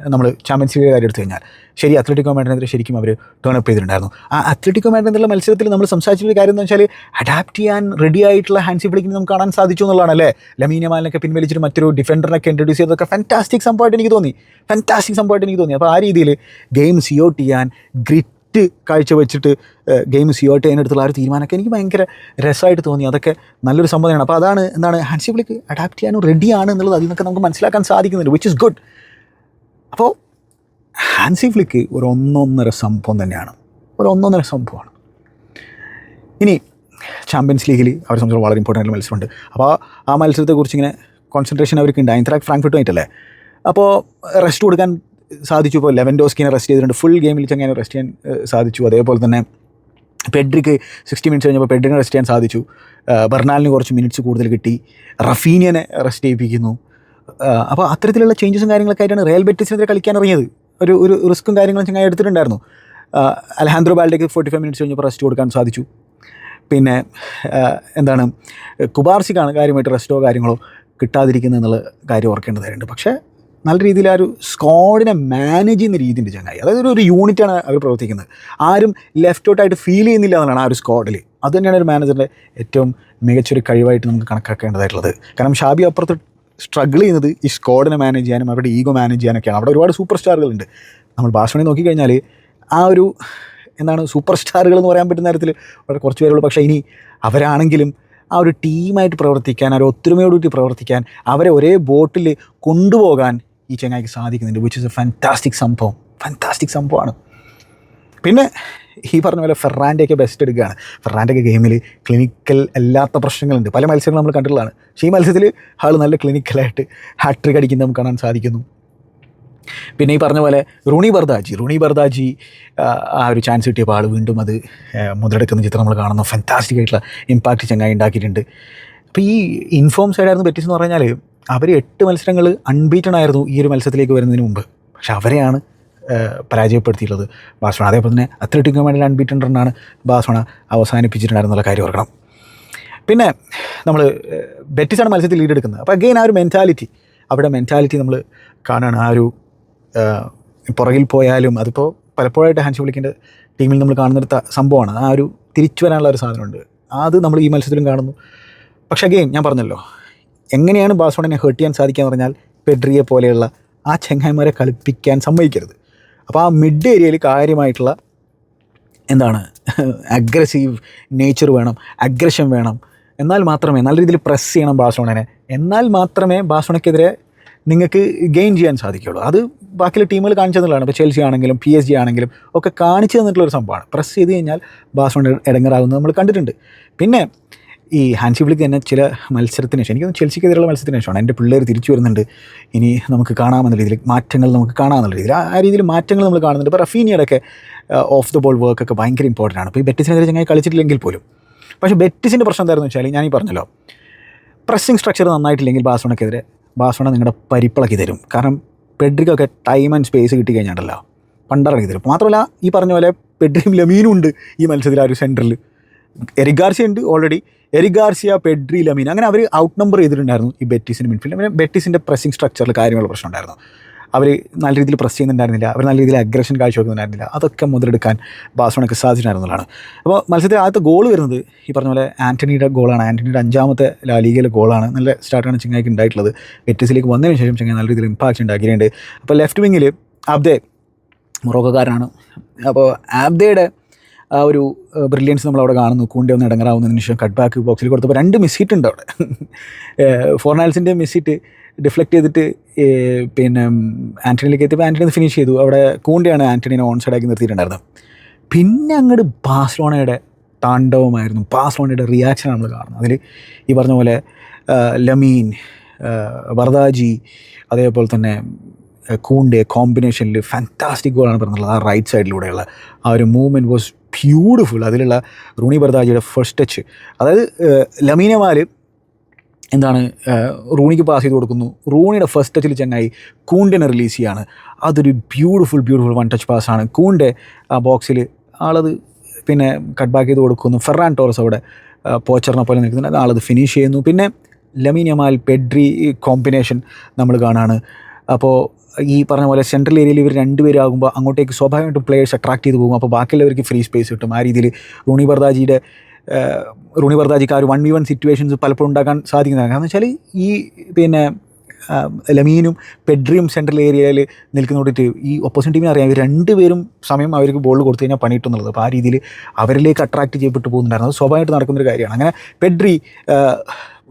നമ്മൾ ചാമ്പ്യൻസ് ലീഗ് കാര്യം എടുത്തു കഴിഞ്ഞാൽ. ശരി അത്ലറ്റിക്കോ മാഡിനെതിരെ ശരിക്കും അവർ ടേൺ അപ്പ് ചെയ്തിട്ടുണ്ടായിരുന്നു. ആ അത്ലറ്റിക്കോ മാഡിനെന്നുള്ള മത്സരത്തിൽ നമ്മൾ സംസാരിച്ചൊരു കാര്യം എന്ന് വെച്ചാൽ അഡാപ്റ്റ് ചെയ്യാൻ റെഡി ആയിട്ടുള്ള ഹാൻസി ഫ്ലിക്കിന് നമുക്ക് കാണാൻ സാധിച്ചു എന്നുള്ളതാണ് അല്ലേ? ലമീനമാലിനൊക്കെ പിൻവലിച്ചിട്ട് മറ്റൊരു ഡിഫൻഡറിനൊക്കെ ഇൻട്രൊഡ്യൂസ് ചെയ്തതൊക്കെ ഫാന്റാസ്റ്റിക് സംഭവമായിട്ട് എനിക്ക് തോന്നി. ഫാന്റാസ്റ്റിക് സംഭവമായിട്ട് എനിക്ക് തോന്നി. അപ്പോൾ ആ രീതിയിൽ ഗെയിം സിയോട്ട് ചെയ്യാൻ ഗ്രിറ്റ് കാഴ്ച വെച്ചിട്ട് ഗെയിം സിയോട്ട് ചെയ്യാനെടുത്തുള്ള ആ ഒരു തീരുമാനമൊക്കെ എനിക്ക് ഭയങ്കര രസമായിട്ട് തോന്നി. അതൊക്കെ നല്ലൊരു സംഭവമാണ്. അപ്പോൾ അതാണ് എന്താണ് ഹാൻസി ഫ്ലിക്ക് അഡാപ്റ്റ് ചെയ്യാനും റെഡിയാണ് എന്നുള്ളത് അതിൽ നിന്നൊക്കെ നമുക്ക് മനസ്സിലാക്കാൻ സാധിക്കുന്നുണ്ട് വിച്ച് ഇസ് ഗുഡ് അപ്പോൾ ഹാൻസി ഫ്ലിക്ക് ഒരു ഒന്നൊന്നര സംഭവം തന്നെയാണ്. ഒരു ഒന്നൊന്നര സംഭവമാണ്. ഇനി ചാമ്പ്യൻസ് ലീഗിൽ അവരെ സംബന്ധിച്ച് വളരെ ഇമ്പോർട്ടന്റ് മത്സരമുണ്ട്. അപ്പോൾ ആ മത്സരത്തെക്കുറിച്ച് ഇങ്ങനെ കോൺസെൻട്രേഷൻ അവർക്ക് ഉണ്ട് ഐൻത്രാക് ഫ്രാങ്ക്ഫർട്ടുമായിട്ടല്ലേ അപ്പോൾ റെസ്റ്റ് കൊടുക്കാൻ സാധിച്ചു. ഇപ്പോൾ ലെവൻ ഡോസ്കിനെ റെസ്റ്റ് ചെയ്തിട്ടുണ്ട് ഫുൾ ഗെയിമിൽ ചെങ്ങനെ റെസ്റ്റ് ചെയ്യാൻ സാധിച്ചു. അതേപോലെ തന്നെ പെഡ്രിക്ക് സിക്സ്റ്റി മിനിറ്റ്സ് കഴിഞ്ഞപ്പോൾ പെഡ്രിനെ റെസ്റ്റ് ചെയ്യാൻ സാധിച്ചു. ബെർണാലിന് കുറച്ച് മിനിറ്റ്സ് കൂടുതൽ കിട്ടി. റഫീനിയനെ റെസ്റ്റ് ചെയ്യിപ്പിക്കുന്നു. അപ്പോൾ അത്തരത്തിലുള്ള ചേഞ്ചസും കാര്യങ്ങളൊക്കെ ആയിട്ടാണ് റയൽ ബെറ്റിസിനെതിരെ കളിക്കാൻ ഇറങ്ങിയത്. ഒരു ഒരു റിസ്ക്കും കാര്യങ്ങളും ചങ്ങായി എടുത്തിട്ടുണ്ടായിരുന്നു. അലഹാന്ദ്രോ ബാൽഡേക്ക് ഫോർട്ടി ഫൈവ് മിനിറ്റ്സ് കഴിഞ്ഞപ്പോൾ റെസ്റ്റ് കൊടുക്കാൻ സാധിച്ചു. പിന്നെ എന്താണ് കുബാർസിക്കാണ് കാര്യമായിട്ട് റെസ്റ്റോ കാര്യങ്ങളോ കിട്ടാതിരിക്കുന്നത് എന്നുള്ള കാര്യം ഓർക്കേണ്ടതായിട്ടുണ്ട് പക്ഷേ നല്ല രീതിയിൽ ആ ഒരു സ്ക്വാഡിനെ മാനേജ് ചെയ്യുന്ന രീതിയുണ്ട് ചങ്ങായി. അതായത് ഒരു- യൂണിറ്റാണ് അവർ പ്രവർത്തിക്കുന്നത്. ആരും ലെഫ്റ്റ് ഔട്ടായിട്ട് ഫീൽ ചെയ്യുന്നില്ല എന്നാണ് ആ ഒരു സ്ക്വാഡിൽ അത് തന്നെയാണ് ഒരു മാനേജറിന്റെ ഏറ്റവും മികച്ചൊരു കഴിവായിട്ട് നമുക്ക് കണക്കാക്കേണ്ടതായിട്ടുള്ളത്. കാരണം ഷാബി അപ്പുറത്ത് സ്ട്രഗിൾ ചെയ്യുന്നത് ഈ സ്ക്വാഡിനെ മാനേജ് ചെയ്യാനും അവരുടെ ഈഗോ മാനേജ് ചെയ്യാനൊക്കെയാണ്. അവിടെ ഒരുപാട് സൂപ്പർ സ്റ്റാറുകളുണ്ട് നമ്മൾ ഭാഷണി നോക്കിക്കഴിഞ്ഞാൽ ആ ഒരു എന്താണ് സൂപ്പർ സ്റ്റാറുകൾ എന്ന് പറയാൻ പറ്റുന്ന തരത്തിൽ വളരെ കുറച്ച് പേരുള്ളൂ. പക്ഷേ ഇനി അവരാണെങ്കിലും ആ ഒരു ടീമായിട്ട് പ്രവർത്തിക്കാൻ ആ ഒരു ഒത്തൊരുമയോടുകൂടി പ്രവർത്തിക്കാൻ അവരെ ഒരേ ബോട്ടിൽ കൊണ്ടുപോകാൻ ഈ ചങ്ങായിക്ക് സാധിക്കുന്നുണ്ട് വിച്ച് ഇസ് എ ഫാന്റാസ്റ്റിക് സംഭവം. ഫാന്റാസ്റ്റിക് സംഭവമാണ്. പിന്നെ ഈ പറഞ്ഞ പോലെ ഫെറാന്റെയൊക്കെ ബെസ്റ്റ് എടുക്കുകയാണ്. ഫെറാന്റെയൊക്കെ ഗെയിമിൽ ക്ലിനിക്കൽ അല്ലാത്ത പ്രശ്നങ്ങളുണ്ട്. പല മത്സരങ്ങളും നമ്മൾ കണ്ടിട്ടുള്ളതാണ്. പക്ഷേ ഈ മത്സരത്തിൽ ആൾ നല്ല ക്ലിനിക്കലായിട്ട് ഹാട്രിക് അടിക്കുന്നത് നമുക്ക് കാണാൻ സാധിക്കുന്നു. പിന്നെ ഈ പറഞ്ഞ പോലെ റുണി ബർദാജി. റുണി ബർദാജി ആ, ഒരു ചാൻസ് കിട്ടിയപ്പോൾ ആൾ വീണ്ടും അത് മുതലെടുക്കുന്ന ചിത്രം നമ്മൾ കാണുന്നു. ഫാന്റാസ്റ്റിക് ആയിട്ടുള്ള ഇമ്പാക്റ്റ് ചങ്ങായി ഉണ്ടാക്കിയിട്ടുണ്ട്. അപ്പോൾ ഈ ഇൻഫോം സൈഡായിരുന്നു ബെറ്റിസ് എന്ന് പറഞ്ഞാൽ അവർ എട്ട് മത്സരങ്ങൾ അൺബീറ്റൺ ആയിരുന്നു ഈ ഒരു മത്സരത്തിലേക്ക് വരുന്നതിന് മുമ്പ്. പക്ഷെ അവരെയാണ് പരാജയപ്പെടുത്തിയിട്ടുള്ളത് ബാഴ്സലോണ. അതേപോലെ തന്നെ അത്ലറ്റിക് വേണ്ടി അൺബീറ്റൺ റണ്ണാണ് ബാഴ്സലോണ അവസാനിപ്പിച്ചിട്ടുണ്ടായിരുന്നുള്ള കാര്യം ഓർക്കണം. പിന്നെ നമ്മൾ ബെറ്റിസാണ് മത്സരത്തിൽ ലീഡ് എടുക്കുന്നത്. അപ്പോൾ അഗെയിൻ ആ ഒരു മെന്റാലിറ്റി അവിടെ മെന്റാലിറ്റി നമ്മൾ കാണുകയാണ്. ആ ഒരു പുറകിൽ പോയാലും അതിപ്പോൾ പലപ്പോഴായിട്ട് ഹാൻസ് വിളിക്കേണ്ട ടീമിൽ നമ്മൾ കാണുന്നൊരു സംഭവമാണ്. ആ ഒരു തിരിച്ചു വരാനുള്ള ഒരു സാധനമുണ്ട്. അത് നമ്മൾ ഈ മത്സരത്തിലും കാണുന്നു. പക്ഷേ അഗെയിൻ ഞാൻ പറഞ്ഞല്ലോ എങ്ങനെയാണ് ബാസോണിനെ ഹേർട്ട് ചെയ്യാൻ സാധിക്കുക എന്ന് പറഞ്ഞാൽ പെഡ്രിയെ പോലെയുള്ള ആ ചെങ്ങായിമാരെ കളിപ്പിക്കാൻ സമ്മതിക്കരുത്. അപ്പോൾ ആ മിഡ് ഏരിയയിൽ കാര്യമായിട്ടുള്ള എന്താണ്? അഗ്രസീവ് നേച്ചർ വേണം അഗ്രഷൻ വേണം. എന്നാൽ മാത്രമേ നല്ല രീതിയിൽ പ്രസ് ചെയ്യണം ബാഴ്സലോണനെ. എന്നാൽ മാത്രമേ ബാഴ്സലോണയ്ക്കെതിരെ നിങ്ങൾക്ക് ഗെയിൻ ചെയ്യാൻ സാധിക്കുകയുള്ളൂ. അത് ബാക്കിയുള്ള ടീമുകൾ കാണിച്ചു തന്നുള്ളതാണ് ഇപ്പോൾ ചെൽസി ആണെങ്കിലും പി എസ് ജി ആണെങ്കിലും ഒക്കെ കാണിച്ചു തന്നിട്ടുള്ള ഒരു സംഭവമാണ്. പ്രസ് ചെയ്ത് കഴിഞ്ഞാൽ ബാഴ്സലോണ ഇടങ്ങറാകുന്നത് നമ്മൾ കണ്ടിട്ടുണ്ട്. പിന്നെ ഈ ഹാൻസി ഫ്ലിക്ക് തന്നെ ചില മത്സരത്തിന് ശേഷം എനിക്കൊന്ന് ചെൽസിക്കെതിരെയുള്ള മത്സരത്തിന് ശേഷമാണ്. എന്റെ പിള്ളേർ തിരിച്ചു വരുന്നുണ്ട്. ഇനി നമുക്ക് കാണാമെന്നുള്ള രീതിയിൽ മാറ്റങ്ങൾ നമുക്ക് കാണാമെന്നുള്ള രീതിയിൽ. ആ രീതിയിൽ മാറ്റങ്ങൾ നമ്മൾ കാണുന്നുണ്ട്. ഇപ്പോൾ റഫീനിയുടെയൊക്കെ ഓഫ് ദ ബോൾ വർക്ക് ഒക്കെ ഭയങ്കര ഇമ്പോർട്ടന്റ് ആണ്. ഇപ്പോൾ ഈ ബെറ്റിസിനെതിരെ ചങ്ങായി കളിച്ചിട്ടില്ലെങ്കിൽ പോലും. പക്ഷേ ബെറ്റിസിന്റെ പ്രശ്നം എന്തായിരുന്നു വെച്ചാൽ ഞാൻ ഈ പറഞ്ഞല്ലോ. പ്രസ്സിങ് സ്ട്രക്ചർ നന്നായിട്ടില്ലെങ്കിൽ ബാസോണക്കെതിരെ ബാസോണ നിങ്ങളുടെ പരിപ്പിളക്കി തരും. കാരണം പെഡ്രിക്കൊക്കെ ടൈം ആൻഡ് സ്പേസ് കിട്ടി കഴിഞ്ഞിട്ടല്ലോ പണ്ടറക്കി തരും മാത്രമല്ല ഈ പറഞ്ഞ പോലെ പെഡ്രിയും ലമീനും ഉണ്ട് ഈ മത്സരത്തിൽ ആ ഒരു സെന്ററിൽ എരിഗാർസിയ ഉണ്ട് ഓൾറെഡി എറി ഗാർസിയ പെഡ്രി ലമീൻ അങ്ങനെ അവർ ഔട്ട് നമ്പർ ചെയ്തിട്ടുണ്ടായിരുന്നു ഈ ബെറ്റീസിന്റെ മിഡ്ഫീൽഡ് പിന്നെ ബെറ്റീസിന്റെ പ്രസിംഗ് സ്ട്രക്ചറിൽ കാര്യമുള്ള പ്രശ്നം ഉണ്ടായിരുന്നു. അവർ നല്ല രീതിയിൽ പ്രസ് ചെയ്യുന്നുണ്ടായിരുന്നില്ല. അവർ നല്ല രീതിയിൽ അഗ്രഷൻ കാഴ്ചവെക്കുന്നുണ്ടായിരുന്നില്ല. അതൊക്കെ മുതലെടുക്കാൻ ബാഴ്സലോണയ്ക്ക് സാധിച്ചിട്ടുണ്ടായിരുന്നതാണ് അപ്പോൾ മത്സരത്തിൽ ആദ്യത്തെ ഗോൾ വരുന്നത് ഈ പറഞ്ഞ പോലെ ആന്റണിയുടെ ഗോളാണ് ആന്റണിയുടെ അഞ്ചാമത്തെ ലാ ലീഗയിലെ ഗോളാണ് നല്ല സ്റ്റാർട്ടാണ് ചെങ്ങായിക്ക് ഉണ്ടായിട്ടുള്ളത്. വെറ്റീസിലേക്ക് വന്നതിന് ശേഷം ചെങ്ങായി നല്ല രീതിയിൽ ഇമ്പാക്റ്റ് ഉണ്ടാക്കിയിട്ടുണ്ട്. അപ്പോൾ ലെഫ്റ്റ് വിങ്ങിൽ അബ്ദേ മൊറോക്കോക്കാരനാണ്. അപ്പോൾ ആബ്ദയുടെ ആ ഒരു ബ്രില്യൻസ് നമ്മൾ അവിടെ കാണുന്നു. കൂണ്ടി ഒന്ന് ഇടങ്ങറാവുന്ന നിമിഷം കട്ട് ബാക്ക് ബോക്സിൽ കൊടുത്തപ്പോൾ രണ്ട് മിസ് ഹിറ്റ് ഉണ്ട് അവിടെ. ഫോർണാൽസിന്റെ മിസ് ഹിറ്റ് ഡിഫ്ലക്റ്റ് ചെയ്തിട്ട് പിന്നെ ആന്റണിയിലേക്ക് എത്തിയപ്പോൾ ആന്റണി ഫിനിഷ് ചെയ്തു. അവിടെ കൂണ്ടിയാണ് ആന്റണിനെ ഓൺ സൈഡാക്കി നിർത്തിയിട്ടുണ്ടായിരുന്നത്. പിന്നെ അങ്ങോട്ട് ബാഴ്സലോണയുടെ താണ്ഡവമായിരുന്നു. ബാഴ്സലോണയുടെ റിയാക്ഷൻ നമ്മൾ കാണുന്നത്. അതിൽ ഈ പറഞ്ഞ പോലെ ലമീൻ വർദാജി അതേപോലെ തന്നെ കൂണ്ടെ കോമ്പിനേഷനിൽ ഫാന്റാസ്റ്റിക് ഗോളാണ് പറഞ്ഞിട്ടുള്ളത്. ആ റൈറ്റ് സൈഡിലൂടെയുള്ള ആ ഒരു മൂവ്മെന്റ് വാസ് ബ്യൂട്ടിഫുൾ അതിലുള്ള റൂണി ബർദാജിയുടെ ഫസ്റ്റ് ടച്ച് അതായത് ലമീനമാൽ എന്താണ് റൂണിക്ക് പാസ് ചെയ്ത് കൊടുക്കുന്നു. റൂണിയുടെ ഫസ്റ്റ് ടച്ചിൽ ചെങ്ങായി കൂണ്ടിനെ റിലീസ് ചെയ്യാണ്. അതൊരു ബ്യൂട്ടിഫുൾ ബ്യൂട്ടിഫുൾ വൺ ടച്ച് പാസ്സാണ് കൂണ്ടെ ആ ബോക്സിൽ ആളത് പിന്നെ കട്ട് ബാക്ക് ചെയ്ത് കൊടുക്കുന്നു. ഫെറാൻ ടോറസ് അവിടെ പോച്ചറിനെ പോലെ നിൽക്കുന്നുണ്ട് ആളത് ഫിനിഷ് ചെയ്യുന്നു. പിന്നെ ലമീനമാൽ പെഡ്രി കോമ്പിനേഷൻ നമ്മൾ കാണാണ്. അപ്പോൾ ഈ പറഞ്ഞ പോലെ സെൻട്രൽ ഏരിയയിൽ ഇവർ രണ്ടുപേരും ആകുമ്പോൾ അങ്ങോട്ടേക്ക് സ്വാഭാവികമായിട്ടും പ്ലേയേഴ്സ് അട്രാക്ട് ചെയ്ത് പോകും. അപ്പോൾ ബാക്കിയുള്ളവർക്ക് ഫ്രീ സ്പേസ് കിട്ടും. ആ രീതിയിൽ റൂണി ബർദാജിയുടെ റൂണി ബർദാജിക്ക് ആ ഒരു വൺ വി വൺ സിറ്റുവേഷൻസ് പലപ്പോഴും ഉണ്ടാക്കാൻ സാധിക്കുന്നതാണ്. കാരണം വെച്ചാൽ ഈ പിന്നെ ലമീനും പെഡ്രിയും സെൻട്രൽ ഏരിയയിൽ നിൽക്കുന്നതോടിട്ട് ഈ ഓപ്പോസിറ്റ് ടീമിനെ അറിയാം ഇവർ രണ്ടുപേരും സമയം അവർക്ക് ബോൾ കൊടുത്തു കഴിഞ്ഞാൽ പണിയിട്ടുന്നുള്ളത്. അപ്പോൾ ആ രീതിയിൽ അവരിലേക്ക് അട്രാക്ട് ചെയ്യപ്പെട്ടു പോകുന്നുണ്ടായിരുന്നു. അത് സ്വാഭാവികമായിട്ട് നടക്കുന്നൊരു കാര്യമാണ്. അങ്ങനെ പെഡ്രി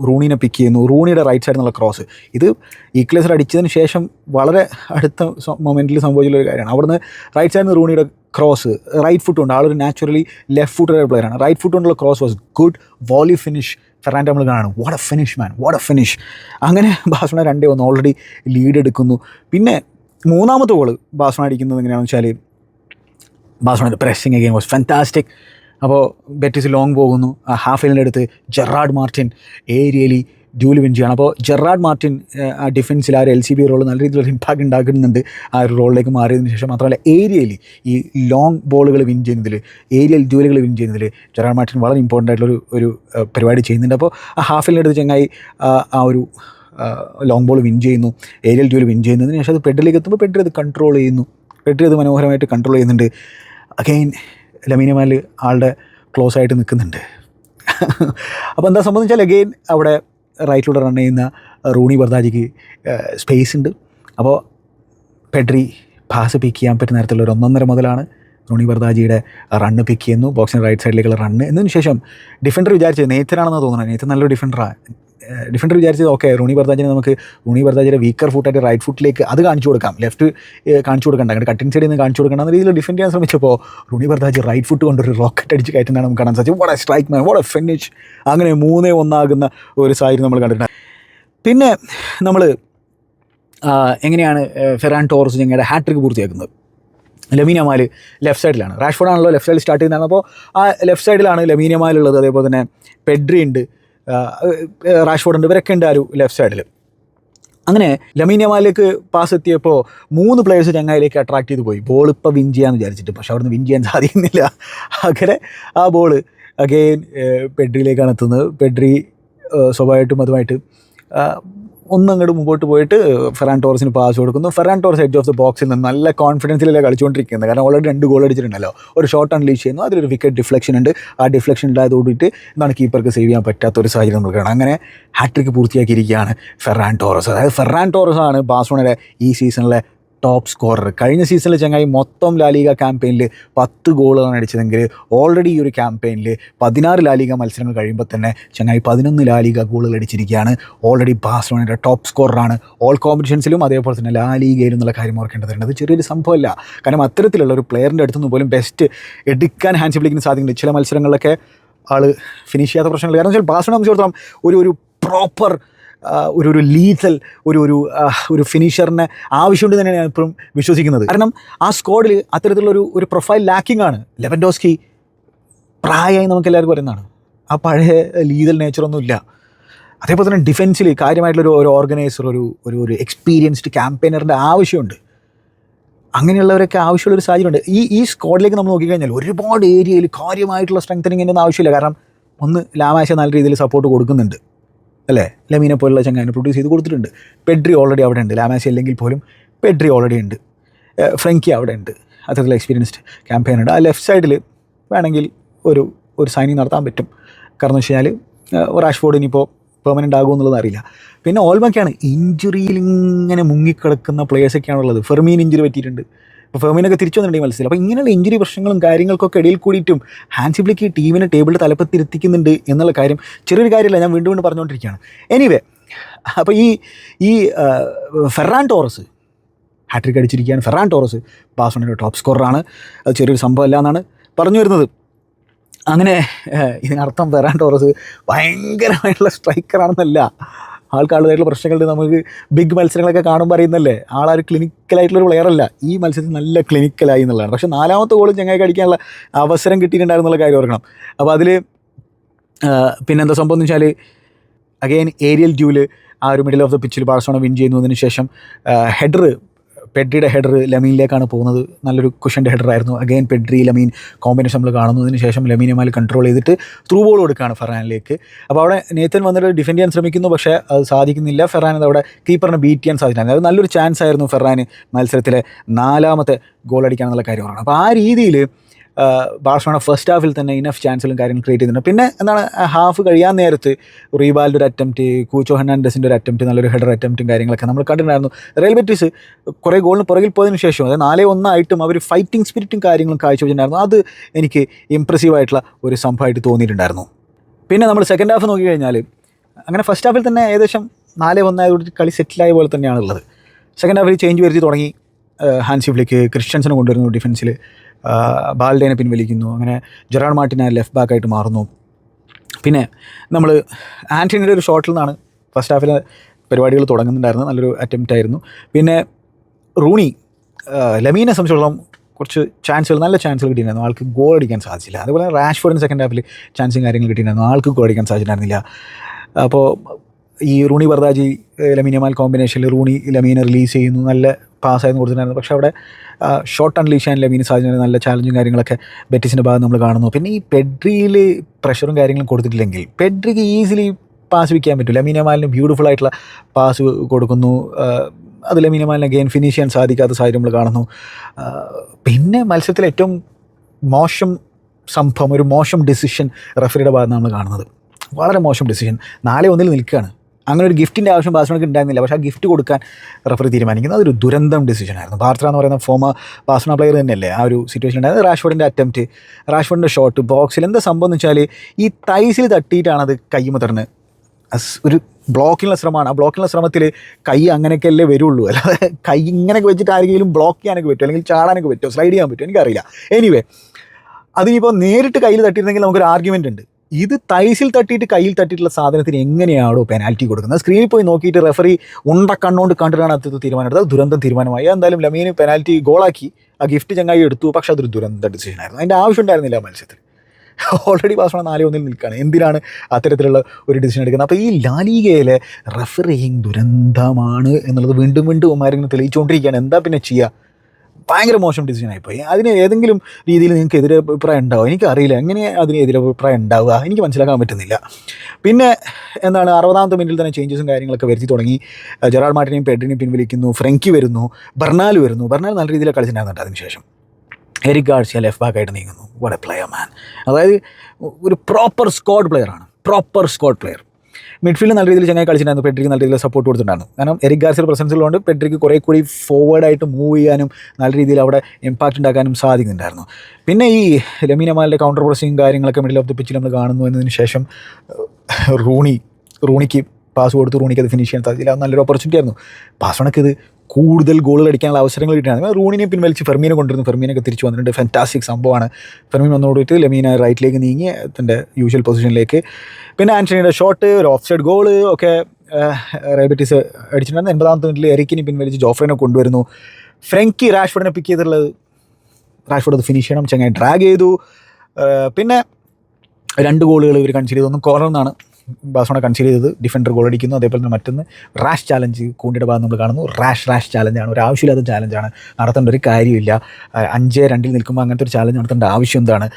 റൂണിനെ പിക്ക് ചെയ്യുന്നു. റൂണിയുടെ റൈറ്റ് സൈഡിൽ നിന്നുള്ള ക്രോസ് ഇത് ഈക്ലേസർ അടിച്ചതിന് ശേഷം വളരെ അടുത്ത മൊമെന്റിൽ സംഭവിച്ചുള്ള ഒരു കാര്യമാണ്. അവിടുന്ന് റൈറ്റ് സൈഡിൽ നിന്ന് റൂണിയുടെ ക്രോസ് റൈറ്റ് ഫുട്ട് ഉണ്ട്. ആളൊരു നാച്ചുറലി ലെഫ്റ്റ് ഫുട്ടഡ് ആണ്. റൈറ്റ് ഫുട്ട് കൊണ്ടുള്ള cross was good volley finish Ferran നമ്മൾ what a finish man what a finish അങ്ങനെ ബാസ്മണ രണ്ടേ ഒന്ന് ഓൾറെഡി ലീഡ് എടുക്കുന്നു. പിന്നെ മൂന്നാമത്തെ ഗോൾ ബാസ്മണ അടിക്കുന്നത് എങ്ങനെയാണെന്ന് വെച്ചാൽ ബാസ്മണ പ്രസ്സിങ് ഗെയിം വാസ് ഫാന്റാസ്റ്റിക് അപ്പോൾ ബെറ്റിസ് ലോങ് പോകുന്നു. ഹാഫ് അടുത്ത് Gerard Martin aerial duel win ചെയ്യണം അപ്പോൾ ജെറാഡ് മാർട്ടിൻ ആ ഡിഫൻസിൽ ആ ഒരു എൽ സി ബി റോൾ നല്ല രീതിയിലൊരു ഇമ്പാക്ട് ഉണ്ടാക്കുന്നുണ്ട്. ആ ഒരു റോളിലേക്ക് മാറിയതിന് ശേഷം മാത്രമല്ല ഏരിയയിൽ ഈ ലോങ് ബോളുകൾ വിൻ ചെയ്യുന്നതിൽ ഏരിയൽ ജൂലികൾ വിൻ ചെയ്യുന്നതിൽ ജെറാഡ് മാർട്ടിൻ വളരെ ഇമ്പോർട്ടന്റ് ആയിട്ടുള്ള ഒരു ഒരു പരിപാടി ചെയ്യുന്നുണ്ട്. അപ്പോൾ ആ ഹാഫിലിനടുത്ത് ചങ്ങായി ആ, ഒരു ലോങ് ബോൾ വിൻ ചെയ്യുന്നു. ഏരിയൽ ജൂലി വിൻ ചെയ്യുന്നതിന് ശേഷം അത് പെഡിലേക്ക് എത്തുമ്പോൾ പെഡ്രി അത് കൺട്രോൾ ചെയ്യുന്നു. പെഡ്രി അത് മനോഹരമായിട്ട് കൺട്രോൾ ചെയ്യുന്നുണ്ട്. അഗൈൻ ലമീനമാൽ ആളുടെ ക്ലോസ് ആയിട്ട് നിൽക്കുന്നുണ്ട്. അപ്പോൾ എന്താ സംബന്ധിച്ചാൽ അഗെയിൻ അവിടെ റൈറ്റിലൂടെ റൺ ചെയ്യുന്ന റൂണി ബർദാജിക്ക് സ്പേസ് ഉണ്ട്. അപ്പോൾ പെഡ്രി പാസ് പിക്ക് ചെയ്യാൻ പറ്റുന്ന തരത്തിലുള്ള ഒരു ഒന്നൊന്നര മുതലാണ് റോണി ബർദാജിയുടെ റണ്ണ് പിക്ക് ചെയ്യുന്നു. ബോക്സിന്റെ റൈറ്റ് സൈഡിലേക്കുള്ള റണ്ണ് എന്നതിന് ശേഷം ഡിഫൻഡർ വിചാരിച്ചത് നേത്തനാണെന്ന് തോന്നുന്നത്. നേത്തൻ നല്ലൊരു ഡിഫൻഡറാണ് ഡിഫൻഡർ വിചാരിച്ചത് ഓക്കെ റൂണി ബർദാജിനെ നമുക്ക് റൂണി ഭർത്താജിന്റെ വീക്കർ ഫുട്ടായിട്ട് റൈറ്റ് ഫുട്ടിലേക്ക് അത് കാണിച്ചു കൊടുക്കാം. ലെഫ്റ്റ് കാണിച്ചു കൊടുക്കണ്ട. അങ്ങനെ കട്ടിങ് സൈഡിൽ നിന്ന് കാണിച്ചു കൊടുക്കണം എന്ന രീതിയിൽ ഡിഫൻഡ് ചെയ്യാൻ ശ്രമിച്ചപ്പോൾ റൂണി ഭർത്താജ് റൈറ്റ് ഫുട്ട് കൊണ്ടൊരു റോക്കറ്റ് അടിച്ച് കയറ്റുന്നതാണ് നമുക്ക് കാണാൻ സാധിച്ചത്. വളരെ സ്ട്രൈക്ക് മാൻ വളരെ ഫിനിഷ് അങ്ങനെ മൂന്നേ ഒന്നാകുന്ന ഒരു സാഹചര്യം നമ്മൾ കണ്ടിട്ടുണ്ട്. പിന്നെ നമ്മൾ എങ്ങനെയാണ് ഫെറാൻ ടോറസ് ഞങ്ങളുടെ ഹാട്രിക്ക് പൂർത്തിയാക്കുന്നത്? ലമീനമാൽ ലെഫ്റ്റ് സൈഡിലാണ് റാഷ്ഫോർഡ് ആണല്ലോ ലെഫ്റ്റ് സൈഡിൽ സ്റ്റാർട്ട് ചെയ്യുന്നതാണ് അപ്പോൾ ആ ലെഫ്റ്റ് സൈഡിലാണ് ലമീനമാലുള്ളത് അതേപോലെ തന്നെ പെഡ്രി ഉണ്ട്. റാഷ്ഫോർഡ് ഉണ്ട്. ഇവരൊക്കെ ഉണ്ട് ആ ഒരു ലെഫ്റ്റ് സൈഡിൽ അങ്ങനെ ലമീൻ അമാലിലേക്ക് പാസ് എത്തിയപ്പോൾ മൂന്ന് പ്ലേയേഴ്സ് ചങ്ങായിലേക്ക് അട്രാക്ട് ചെയ്ത് പോയി. ബോൾ ഇപ്പോൾ വിൻ ചെയ്യാമെന്ന് വിചാരിച്ചിട്ട്. പക്ഷെ അവിടുന്ന് വിൻ ചെയ്യാൻ സാധിക്കുന്നില്ല. അങ്ങനെ ആ ബോൾ അഗെയിൻ പെഡ്രിയിലേക്കാണ് എത്തുന്നത്. പെഡ്രി സ്വഭാവമായിട്ടും അതുമായിട്ട് ആ, ഒന്നങ്ങോട്ട് മുമ്പോട്ട് പോയിട്ട് ഫെറാൻ ടോറസിന് പാസ് കൊടുക്കുന്നു. Ferran Torres edge of the ബോക്സിൽ നിന്ന് നല്ല കോൺഫിഡൻസിലല്ലേ കളിച്ചുകൊണ്ടിരിക്കുന്നത്. കാരണം ഓൾറെഡി രണ്ട് ഗോൾ അടിച്ചിട്ടുണ്ടല്ലോ. ഒരു ഷോട്ട് അൺലീഷ് ചെയ്യുന്നു. അതിലൊരു വിക്കറ്റ് ഡിഫ്ലക്ഷൻ ഉണ്ട്. ആ ഡിഫ്ലക്ഷൻ ഉണ്ടായതോടിയിട്ട് എന്താണ് കീപ്പർക്ക് സേവ് ചെയ്യാൻ പറ്റാത്ത ഒരു സാഹചര്യം നമ്മൾ അങ്ങനെ ഹാട്രിക്ക് പൂർത്തിയാക്കിയിരിക്കുകയാണ് ഫെറാൻ ടോറസ്. അതായത് ഫെറാൻ ടോറസ് ആണ് ബാസോണിലെ ഈ സീസണിലെ ടോപ്പ് സ്കോറർ കഴിഞ്ഞ സീസണിൽ ചങ്ങായി മൊത്തം ലാലിക ക്യാമ്പയിനിൽ പത്ത് ഗോളുകളാണ് അടിച്ചതെങ്കിൽ ഓൾറെഡി ഈ ഒരു ക്യാമ്പയിനിൽ പതിനാറ് ലാലിക മത്സരങ്ങൾ കഴിയുമ്പോൾ തന്നെ ചങ്ങായി പതിനൊന്ന് ലാലിക ഗോളുകൾ അടിച്ചിരിക്കുകയാണ്. ഓൾറെഡി ബാസ്ലോണയുടെ ടോപ്പ് സ്കോററാണ് ഓൾ കോമ്പറ്റീഷൻസിലും അതേപോലെ തന്നെ ലാലിഗയിലും എന്നുള്ള കാര്യം ഓർക്കേണ്ടതുണ്ട്. അത് ചെറിയൊരു സംഭവമല്ല. കാരണം അത്തരത്തിലുള്ള ഒരു പ്ലെയറിന്റെ അടുത്തുനിന്ന് പോലും ബെസ്റ്റ് എടുക്കാൻ ഹാൻഡ് വിളിക്കുന്ന സാധിക്കുന്നുണ്ട് ചില മത്സരങ്ങളിലൊക്കെ ആൾ ഫിനിഷ് ചെയ്യാത്ത പ്രശ്നങ്ങൾ കാരണം വെച്ചാൽ ബാസ്ലോണ ഒരു ഒരു പ്രോപ്പർ ഒരു ഒരു ലീസൽ ഒരു ഒരു ഒരു ഫിനിഷറിനെ ആവശ്യമുണ്ട് തന്നെയാണ് ഞാൻ ഇപ്പോഴും വിശ്വസിക്കുന്നത്. കാരണം ആ സ്ക്വാഡിൽ അത്തരത്തിലുള്ള ഒരു ഒരു പ്രൊഫൈൽ ലാക്കിംഗ് ആണ്. ലെവൻഡോസ്കി പ്രായമായി നമുക്ക് എല്ലാവർക്കും പറയുന്നതാണ് ആ പഴയ ലീതൽ നേച്ചറൊന്നും ഇല്ല അതേപോലെ തന്നെ ഡിഫൻസിൽ കാര്യമായിട്ടുള്ളൊരു ഒരു ഓർഗനൈസർ ഒരു ഒരു ഒരു എക്സ്പീരിയൻസ്ഡ് ക്യാമ്പയിനറിന്റെ ആവശ്യമുണ്ട്. അങ്ങനെയുള്ളവരൊക്കെ ആവശ്യമുള്ള ഒരു സാഹചര്യമുണ്ട്. ഈ ഈ സ്ക്വാഡിലേക്ക് നമ്മൾ നോക്കിക്കഴിഞ്ഞാൽ ഒരുപാട് ഏരിയയിൽ കാര്യമായിട്ടുള്ള സ്ട്രെങ്തനിങ്ങിന്റെ ഒന്നും ആവശ്യമില്ല. കാരണം ഒന്ന് ലാമാശ നല്ല രീതിയിൽ സപ്പോർട്ട് കൊടുക്കുന്നുണ്ട്. അല്ലേ? ലമീനെ പോലുള്ള ചങ്ങാനെ പ്രൊഡ്യൂസ് ചെയ്ത് കൊടുത്തിട്ടുണ്ട്. പെഡ്രി ഓൾറെഡി അവിടെ ഉണ്ട്. ലാമാസി അല്ലെങ്കിൽ പോലും പെഡ്രി ഓൾറെഡി ഉണ്ട്. ഫ്രങ്കി അവിടെ ഉണ്ട്. അത്തരത്തിലുള്ള എക്സ്പീരിയൻസ്ഡ് ക്യാമ്പയിൻ ഉണ്ട്. ആ ലെഫ്റ്റ് സൈഡിൽ വേണമെങ്കിൽ ഒരു ഒരു സൈനിങ് നടത്താൻ പറ്റും. കാരണം വെച്ച് കഴിഞ്ഞാൽ റാഷ്ഫോർഡ് ഇനിയിപ്പോൾ പെർമനന്റ് ആകുമോ എന്നുള്ളത് അറിയില്ല. പിന്നെ ഓൾമൊക്കെയാണ് ഇഞ്ചുറിയിൽ ഇങ്ങനെ മുങ്ങിക്കിടക്കുന്ന പ്ലേയേഴ്സൊക്കെയാണ് ഉള്ളത് ഫെർമീൻ ഇഞ്ചുറി പറ്റിയിട്ടുണ്ട്. ഇപ്പോൾ ഫെർമീനൊക്കെ തിരിച്ചു വന്നിട്ടുണ്ടെങ്കിൽ മത്സരം അപ്പോൾ ഇങ്ങനെയുള്ള ഇഞ്ചുറി പ്രശ്നങ്ങളും കാര്യങ്ങൾക്കൊക്കെ ഇടയിൽ കൂടിയിട്ടും ഹാൻസിബ്ലിക്ക് ടീമിനെ ടേബിളിൽ തലപ്പത്തിരുത്തിക്കുന്നുണ്ട് എന്നുള്ള കാര്യം ചെറിയൊരു കാര്യമല്ല ഞാൻ വീണ്ടും വീണ്ടും പറഞ്ഞുകൊണ്ടിരിക്കുകയാണ്. എനിവേ അപ്പോൾ ഈ ഈ ഫെറാൻ ടോറസ് ഹാട്രിക് അടിച്ചിരിക്കുകയാണ്. ഫെറാൻ ടോറസ് ബാഴ്സലോണയുടെ ടോപ്പ് സ്കോറാണ് അത് ചെറിയൊരു സംഭവമല്ല എന്നാണ് പറഞ്ഞു വരുന്നത്. അങ്ങനെ ഇതിനർത്ഥം ഫെറാൻ ടോറസ് ഭയങ്കരമായിട്ടുള്ള സ്ട്രൈക്കറാണെന്നല്ല ആൾക്കാളുമായിട്ടുള്ള പ്രശ്നങ്ങളുണ്ട്. നമുക്ക് ബിഗ് മത്സരങ്ങളൊക്കെ കാണുമ്പോൾ അറിയുന്നല്ലേ ക്ലിനിക്കലായിട്ടുള്ളൊരു പ്ലെയർ അല്ല. ഈ മത്സരത്തിൽ നല്ല ക്ലിനിക്കലായി എന്നുള്ളതാണ്. പക്ഷേ നാലാമത്തെ ഗോളും ചങ്ങായി അടിക്കാനുള്ള അവസരം കിട്ടിയിട്ടുണ്ടായിരുന്നുള്ള കാര്യം ഓർക്കണം. അപ്പോൾ അതിൽ പിന്നെന്താ സംഭവം എന്ന് വെച്ചാൽ അഗെയിൻ ഏരിയൽ ഡ്യൂൽ ആ ഒരു മിഡിൽ ഓഫ് ദ പിച്ചിൽ ബാഴ്സോണ വിൻ ചെയ്യുന്നതിന് ശേഷം ഹെഡർ പെഡ്രിയുടെ ഹെഡർ ലമീനിലേക്കാണ് പോകുന്നത്. നല്ലൊരു കുഷന്റെ ഹെഡർ ആയിരുന്നു. അഗെയിൻ പെഡ്രി ലമീൻ കോമ്പിനേഷൻ നമ്മൾ കാണുന്നതിന് ശേഷം ലമീനുമായി കൺട്രോൾ ചെയ്തിട്ട് ത്രൂ ബോൾ കൊടുക്കുകയാണ് ഫെറാനിലേക്ക്. അപ്പോൾ അവിടെ നേത്തൻ വന്നിട്ട് ഡിഫെൻഡ് ചെയ്യാൻ ശ്രമിക്കുന്നു പക്ഷേ അത് സാധിക്കുന്നില്ല. ഫെറാൻ അവിടെ കീപ്പറിനെ ബീറ്റ് ചെയ്യാൻ സാധിച്ചില്ല. അത് നല്ലൊരു ചാൻസ് ആയിരുന്നു ഫെറാൻ മത്സരത്തിലെ നാലാമത്തെ ഗോൾ അടിക്കാനുള്ള കാര്യമാണ് അപ്പോൾ ആ രീതിയിൽ ബാഴ്സലോണ ഫസ്റ്റ് ഹാഫിൽ തന്നെ ഇനഫ് ചാൻസുകളും കാര്യങ്ങൾ ക്രിയേറ്റ് ചെയ്യുന്നുണ്ട് പിന്നെ എന്താണ് ഹാഫ് കഴിയാൻ നേരത്ത് റീബാലിന്റെ ഒരു അറ്റംപ്റ്റ് കൂച്ചോ ഹെർണാൻഡസിന്റെ ഒരു അറ്റംപ്റ്റ് നല്ലൊരു ഹെഡർ അറ്റംപ്റ്റും കാര്യങ്ങളൊക്കെ നമ്മൾ കണ്ടിട്ടുണ്ടായിരുന്നു. റയൽ ബെറ്റിസ് കുറേ ഗോളിന് പുറകിൽ പോയതിനു ശേഷം അതായത് നാലേ ഒന്നായിട്ടും അവർ ഫൈറ്റിംഗ് സ്പിരിറ്റും കാര്യങ്ങളും കാഴ്ചവെച്ചിട്ടുണ്ടായിരുന്നു. അത് എനിക്ക് ഇംപ്രസീവ് ആയിട്ടുള്ള ഒരു സംഭവമായിട്ട് തോന്നിയിട്ടുണ്ടായിരുന്നു. പിന്നെ നമ്മൾ സെക്കൻഡ് ഹാഫ് നോക്കിക്കഴിഞ്ഞാൽ അങ്ങനെ ഫസ്റ്റ് ഹാഫിൽ തന്നെ ഏകദേശം നാലേ ഒന്നായതോട് കളി സെറ്റിലായ പോലെ തന്നെയാണുള്ളത്. സെക്കൻഡ് ഹാഫിൽ ചേഞ്ച് വരുത്തി തുടങ്ങി ഹാൻസി ഫ്ലിക്ക് ക്രിസ്ത്യൻസിനെ കൊണ്ടുവരുന്നു ഡിഫൻസിൽ ബാൽഡേനെ പിൻവലിക്കുന്നു. അങ്ങനെ ജെറാഡ് മാർട്ടിനെ ലെഫ്റ്റ് ബാക്കായിട്ട് മാറുന്നു. പിന്നെ നമ്മൾ ആന്റണിയുടെ ഒരു ഷോട്ടിൽ നിന്നാണ് ഫസ്റ്റ് ഹാഫിലെ പരിപാടികൾ തുടങ്ങുന്നുണ്ടായിരുന്നു നല്ലൊരു അറ്റംപ്റ്റ് ആയിരുന്നു. പിന്നെ റൂണി ലമീനെ സംബന്ധിച്ചിടത്തോളം കുറച്ച് ചാൻസുകൾ നല്ല ചാൻസുകൾ കിട്ടിയിട്ടുണ്ടായിരുന്നു. ആൾക്ക് ഗോൾ അടിക്കാൻ സാധിച്ചില്ല. അതുപോലെ റാഷ്ഫോർഡിന് സെക്കൻഡ് ഹാഫിൽ ചാൻസും കാര്യങ്ങൾ കിട്ടിയിട്ടുണ്ടായിരുന്നു. ആൾക്ക് ഗോൾ അടിക്കാൻ സാധിച്ചിട്ടുണ്ടായിരുന്നില്ല. അപ്പോൾ ഈ റൂണി ബർദാജി ലമീനമാൽ കോമ്പിനേഷനിൽ റൂണി ലമീനെ റിലീസ് ചെയ്യുന്നു. നല്ല പാസ്സായിരുന്നു കൊടുത്തിട്ടുണ്ടായിരുന്നു. പക്ഷേ അവിടെ ഷോർട്ട് അൺലീഷ് ചെയ്യാൻ ലമീന് സാധിച്ചു നല്ല ചാലഞ്ചും കാര്യങ്ങളൊക്കെ ബെറ്റിസിന്റെ ഭാഗം നമ്മൾ കാണുന്നു. പിന്നെ ഈ പെഡ്രിയിൽ പ്രഷറും കാര്യങ്ങളും കൊടുത്തിട്ടില്ലെങ്കിൽ പെഡ്രിക്ക് ഈസിലി പാസ് വയ്ക്കാൻ പറ്റും ലമീനമാലിന് ബ്യൂട്ടിഫുൾ ആയിട്ടുള്ള പാസ് കൊടുക്കുന്നു. അതിൽ അത് ലമീനമാലിനെ ഗെയിൻ ഫിനിഷ് ചെയ്യാൻ സാധിക്കാത്ത സാഹചര്യം നമ്മൾ കാണുന്നു. പിന്നെ മത്സരത്തിൽ ഏറ്റവും മോശം സംഭവം ഒരു മോശം ഡിസിഷൻ റഫറിയുടെ ഭാഗത്ത് നമ്മൾ കാണുന്നത്. വളരെ മോശം ഡിസിഷൻ നാളെ ഒന്നിൽ നിൽക്കുകയാണ്. അങ്ങനെ ഒരു ഗിഫ്റ്റിന്റെ ആവശ്യം ബാഴ്സലോണയ്ക്ക് ഉണ്ടായിരുന്നില്ല. പക്ഷേ ആ ഗിഫ്റ്റ് കൊടുക്കാൻ റഫറി തീരുമാനിക്കുന്നത് അതൊരു ദുരന്തം ഡിസിഷനായിരുന്നു ബാർത്ര എന്ന് പറയുന്ന ഫോമ ബാഴ്സലോണ പ്ലെയർ തന്നെയല്ലേ? ആ ഒരു സിറ്റുവേഷൻ ഉണ്ടായത് റാഷ്ഫോർഡിന്റെ അറ്റംപ്റ്റ് റാഷ്ഫോർഡിന്റെ ഷോട്ട് ബോക്സിൽ എന്താ സംഭവം എന്ന് വെച്ചാൽ ഈ തൈസിൽ തട്ടിയിട്ടാണ് അത് കൈമുതർന്ന് ഒരു ബ്ലോക്കിനുള്ള ശ്രമമാണ്. ആ ബ്ലോക്കിനുള്ള ശ്രമത്തിൽ കൈ അങ്ങനെയൊക്കെയല്ലേ വരുള്ളൂ. അല്ലാതെ കൈ ഇങ്ങനെയൊക്കെ വെച്ചിട്ട് ആരെങ്കിലും ബ്ലോക്ക് ചെയ്യാനൊക്കെ പറ്റും അല്ലെങ്കിൽ ചാടാനൊക്കെ പറ്റുമോ? സ്ലൈഡ് ചെയ്യാൻ പറ്റുമോ? എനിക്കറിയില്ല എനിവേ അതിനിപ്പോൾ നേരിട്ട് കയ്യിൽ തട്ടിയിരുന്നെങ്കിൽ നമുക്കൊരു ആർഗ്യുമെന്റ് ഉണ്ട്. ഇത് തൈസിൽ തട്ടിയിട്ട് കയ്യിൽ തട്ടിയിട്ടുള്ള സാധനത്തിന് എങ്ങനെയാണോ പെനാൽറ്റി കൊടുക്കുന്നത്? സ്ക്രീനിൽ പോയി നോക്കിയിട്ട് റെഫറി ഉണ്ട കണ്ണുകൊണ്ട് കണ്ടിട്ടാണ് അത് തീരുമാനം എടുത്തത് ദുരന്തം തീരുമാനമായി. എന്തായാലും ലമീന് പെനാൽറ്റി ഗോളാക്കി. ആ ഗിഫ്റ്റ് ചങ്ങായി എടുത്തു. പക്ഷെ അതൊരു ദുരന്ത ഡിസിഷൻ ആയിരുന്നു. അതിന്റെ ആവശ്യം ഉണ്ടായിരുന്നില്ല മത്സരത്തിൽ. ഓൾറെഡി ബാഴ്സലോണ നാല് ഒന്നിൽ നിൽക്കുകയാണ്. എന്തിനാണ് അത്തരത്തിലുള്ള ഒരു ഡിസിഷൻ എടുക്കുന്നത്? അപ്പോൾ ഈ ലാലികയിലെ റെഫറിങ് ദുരന്തമാണ് എന്നുള്ളത് വീണ്ടും വീണ്ടും ഉമാരിങ്ങനെ തെളിയിച്ചുകൊണ്ടിരിക്കുകയാണ്. എന്താ പിന്നെ ചെയ്യുക ഭയങ്കര മോശം ഡിസിഷൻ ആയിപ്പോയി. അതിന് ഏതെങ്കിലും രീതിയിൽ നിങ്ങൾക്ക് എതിരെ അഭിപ്രായം ഉണ്ടാവുക എനിക്കറിയില്ല. എങ്ങനെ അതിന് എതിരെ അഭിപ്രായം ഉണ്ടാവുക? എനിക്ക് മനസ്സിലാക്കാൻ പറ്റുന്നില്ല. പിന്നെ എന്താണ് അറുപതാമത്തെ മിനിറ്റിൽ തന്നെ ചേഞ്ചസും കാര്യങ്ങളൊക്കെ വരുത്തി തുടങ്ങി. ജെറാൾഡ് മാർട്ടിനെയും പെഡ്രിനെയും പിൻവലിക്കുന്നു ഫ്രങ്കി വരുന്നു. ബർണാൽ വരുന്നു. ബർണാൽ നല്ല രീതിയിൽ കളിച്ചിട്ടുണ്ടായിരുന്നു അതിനുശേഷം. എരിക് ഗാഴ്ച ലെഫ്റ്റ് ബാക്ക് ആയിട്ട് നീങ്ങുന്നു. വട പ്ലെയർ മാൻ അതായത് ഒരു പ്രോപ്പർ സ്ക്വാഡ് പ്ലെയറാണ് പ്രോപ്പർ സ്ക്വാഡ് പ്ലെയർ മിഡ്ഫീൽഡ് നല്ല രീതിയിൽ ചങ്ങായി കളിച്ചിട്ടുണ്ടായിരുന്നു. പെട്രിക്ക് നല്ല രീതിയിൽ സപ്പോർട്ട് കൊടുത്തിട്ടുണ്ടായിരുന്നു. കാരണം എരിക് ഗാർസിയുടെ പ്രസൻസ് ഉള്ളതുകൊണ്ട് പെട്രിക്ക് കുറേ കൂടി ഫോർവേഡായിട്ട് മൂവ് ചെയ്യാനും നല്ല രീതിയിൽ അവിടെ ഇമ്പാക്റ്റ് ഉണ്ടാക്കാനും സാധിക്കുന്നുണ്ടായിരുന്നു. പിന്നെ ഈ ലമീനമാലിന്റെ കൗണ്ടർ പ്രസിങ് കാര്യങ്ങളൊക്കെ മിഡിൽ ഓഫ് ദി പിച്ചിൽ നമ്മൾ കാണുന്നു എന്നതിന് ശേഷം റൂണി റൂണിക്ക് പാസ് കൊടുത്ത് റൂണിക്ക് അത് ഫിനിഷ് ചെയ്യാൻ സാധിച്ചില്ല. അത് നല്ലൊരു ഓപ്പർച്യൂണിറ്റി ആയിരുന്നു. പാസ്വണക്ക് ഇത് കൂടുതൽ ഗോളുകൾ അടിക്കാനുള്ള അവസരങ്ങൾ കിട്ടിയാണ് റൂണിനെ പിൻവലിച്ച് ഫെർമീനെ കൊണ്ടുവരുന്നു. ഫെർമീനൊക്കെ തിരിച്ചു വന്നിട്ടുണ്ട്. ഫാന്റാസ്റ്റിക് സംഭവമാണ്. ഫെർമീൻ വന്നോടിയിട്ട് ലെമീന റൈറ്റിലേക്ക് നീങ്ങി തന്റെ യൂഷ്വൽ പൊസിഷനിലേക്ക് പിന്നെ ആന്റണിയുടെ ഷോട്ട് ഒരു ഓഫ് സൈഡ് ഗോൾ ഒക്കെ റയബറ്റീസ് അടിച്ചിട്ടുണ്ടായിരുന്നു എൺപതാമത്തെ മിനിറ്റിൽ എറിക്കിനെ പിൻവലിച്ച് ജോഫ്രനെ കൊണ്ടുവരുന്നു. ഫ്രങ്കി റാഷ്ഫോർഡിനെ പിക്ക് ചെയ്തിട്ടുള്ളത് റാഷ്ഫോർഡ് അത് ഫിനിഷ് ചെയ്യണം. ചങ്ങായി ഡ്രാഗ് ചെയ്തു. പിന്നെ രണ്ട് ഗോളുകൾ ഇവർ കൺസിഡർ ചെയ്തു. ഒന്നും കോർണർ ബാസോണ കൺസീൽ ചെയ്തത് ഡിഫൻഡർ ഗോൾ അടിക്കുന്നു അതേപോലെ തന്നെ മറ്റൊന്ന് റാഷ് ചാലഞ്ച് കൂണ്ടിയുടെ ഭാഗം നമ്മൾ കാണുന്നു. റാഷ് റാഷ് ചാലഞ്ചാണ് ഒരു ആവശ്യമില്ലാത്ത ചാലഞ്ചാണ് നടത്തേണ്ട ഒരു കാര്യമില്ല. അഞ്ച് രണ്ടിൽ നിൽക്കുമ്പോൾ അങ്ങനത്തെ ഒരു ചാലഞ്ച് നടത്തേണ്ട ആവശ്യം എന്താണ്?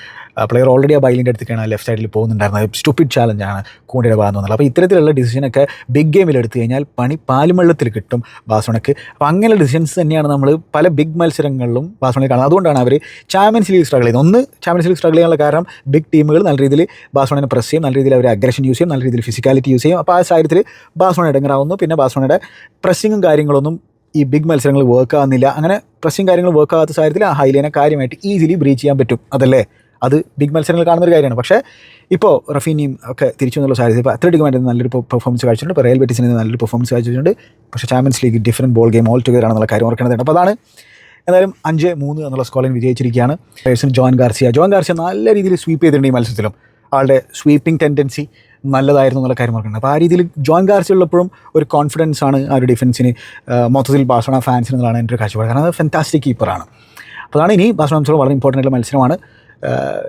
പ്ലെയർ ഓൾറെഡി ആ ബൈലിന്റെ അടുത്തേക്കാണ് ലെഫ്റ്റ് സൈഡിൽ പോകുന്നുണ്ടായിരുന്നത്. സ്റ്റുപ്പിഡ് ചാലഞ്ചാണ് കൂണ്ടിയുടെ ഭാഗം തോന്നുന്നത് അപ്പോൾ ഇത്തരത്തിലുള്ള ഡിസിഷനൊക്കെ ബിഗ് ഗെയിമിൽ എടുത്തു കഴിഞ്ഞാൽ പണി പാലുമള്ളത്തിൽ കിട്ടും ബാസോണക്ക് അപ്പോൾ അങ്ങനെയുള്ള ഡിസിഷൻസ് തന്നെയാണ് നമ്മൾ പല ബിഗ് മത്സരങ്ങളിലും ബാസോണയിൽ കാണുന്നത്. അതുകൊണ്ടാണ് അവർ ചാമ്പ്യൻസ് ലീഗ് സ്ട്രഗിൾ ചെയ്യുന്നത്. ഒന്ന് ചാമ്പ്യൻസ് ലീഗ് സ്ട്രഗിൾ ചെയ്യാനുള്ള കാരണം ബിഗ് ടീമുകൾ നല്ല രീതിയിൽ ബാസോണിനെ പ്രസ് ചെയ്യും നല്ല രീതിയിൽ അവർ അഗ്രഷൻ യൂസ് ചെയ്യും നല്ല രീതിയിൽ ഫിസിക്കാലിറ്റി യൂസ് ചെയ്യും. അപ്പോൾ ആ സാഹചര്യത്തിൽ ബാസോണ ഇടങ്ങറാവുന്നു. പിന്നെ ബാസോണയുടെ പ്രസ്സിങ്ങും കാര്യങ്ങളൊന്നും ഈ ബിഗ് മത്സരങ്ങൾ വർക്ക് ആവുന്നില്ല. അങ്ങനെ പ്രസ്സിങ് കാര്യങ്ങൾ വർക്ക് ആകാത്ത സാഹചര്യത്തിൽ ആ ഹൈലൈനെ കാര്യമായിട്ട് ഈസിലി ബ്രീച്ച് ചെയ്യാൻ പറ്റും. അതല്ലേ? അത് ബിഗ് മത്സരങ്ങൾ കാണുന്ന ഒരു കാര്യമാണ്. പക്ഷേ ഇപ്പോൾ റഫീനിയും ഒക്കെ തിരിച്ചു എന്നുള്ള സാധ്യത ഇപ്പോൾ അത്ലറ്റിക് മാറ്റിൽ നല്ലൊരു പെർഫോമൻസ് കാഴ്ചയുണ്ട്. ഇപ്പോൾ റയൽ ബെറ്റിസിന് നല്ലൊരു പെർഫോമൻസ് കാഴ്ചയുണ്ട്. പക്ഷേ Champions League different ball game all together ആണെന്നുള്ള കാര്യം ഓർക്കേണ്ടതുണ്ട് അപ്പോൾ അതാണ് എന്തായാലും അഞ്ച് മൂന്ന് എന്നുള്ള സ്കോളിൽ വിജയിച്ചിരിക്കുകയാണ്. Person Joan Garcia. Joan Garcia നല്ല രീതിയിൽ സ്വീപ്പ് ചെയ്തിട്ടുണ്ട് ഈ മത്സരത്തിലും. ആളുടെ സ്വീപ്പിംഗ് ടെൻഡൻസി നല്ലതായിരുന്നു എന്നുള്ള കാര്യം ഓർക്കുന്നത് അപ്പോൾ ആ രീതിയിൽ ജോൺ ഗാർസി ഉള്ളപ്പോഴും ഒരു കോൺഫിഡൻസ് ആണ് ആ ഒരു ഡിഫൻസിന് മൊത്തത്തിൽ ബാഴ്സലോണ ഫാൻസിന് എന്നുള്ളതാണ് എന്റെ ഒരു കാഴ്ചപ്പാട്. കാരണം അത് ഫെന്റാസ്റ്റിക് കീപ്പറാണ് അപ്പോൾ അതാണ് ഇനി മത്സരം വളരെ ഇമ്പോർട്ടന്റ് ആയിട്ടുള്ള മത്സരമാണ്.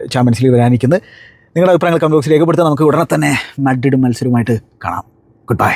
ചാമ്പ്യൻസ് ലീഗ് വരാനിരിക്കുന്നത് നിങ്ങളുടെ അഭിപ്രായങ്ങൾ കമന്റ് ബോക്സിൽ രേഖപ്പെടുത്താൻ നമുക്ക് ഉടനെ തന്നെ മഡ്രിഡ് മത്സരവുമായിട്ട് കാണാം. Good bye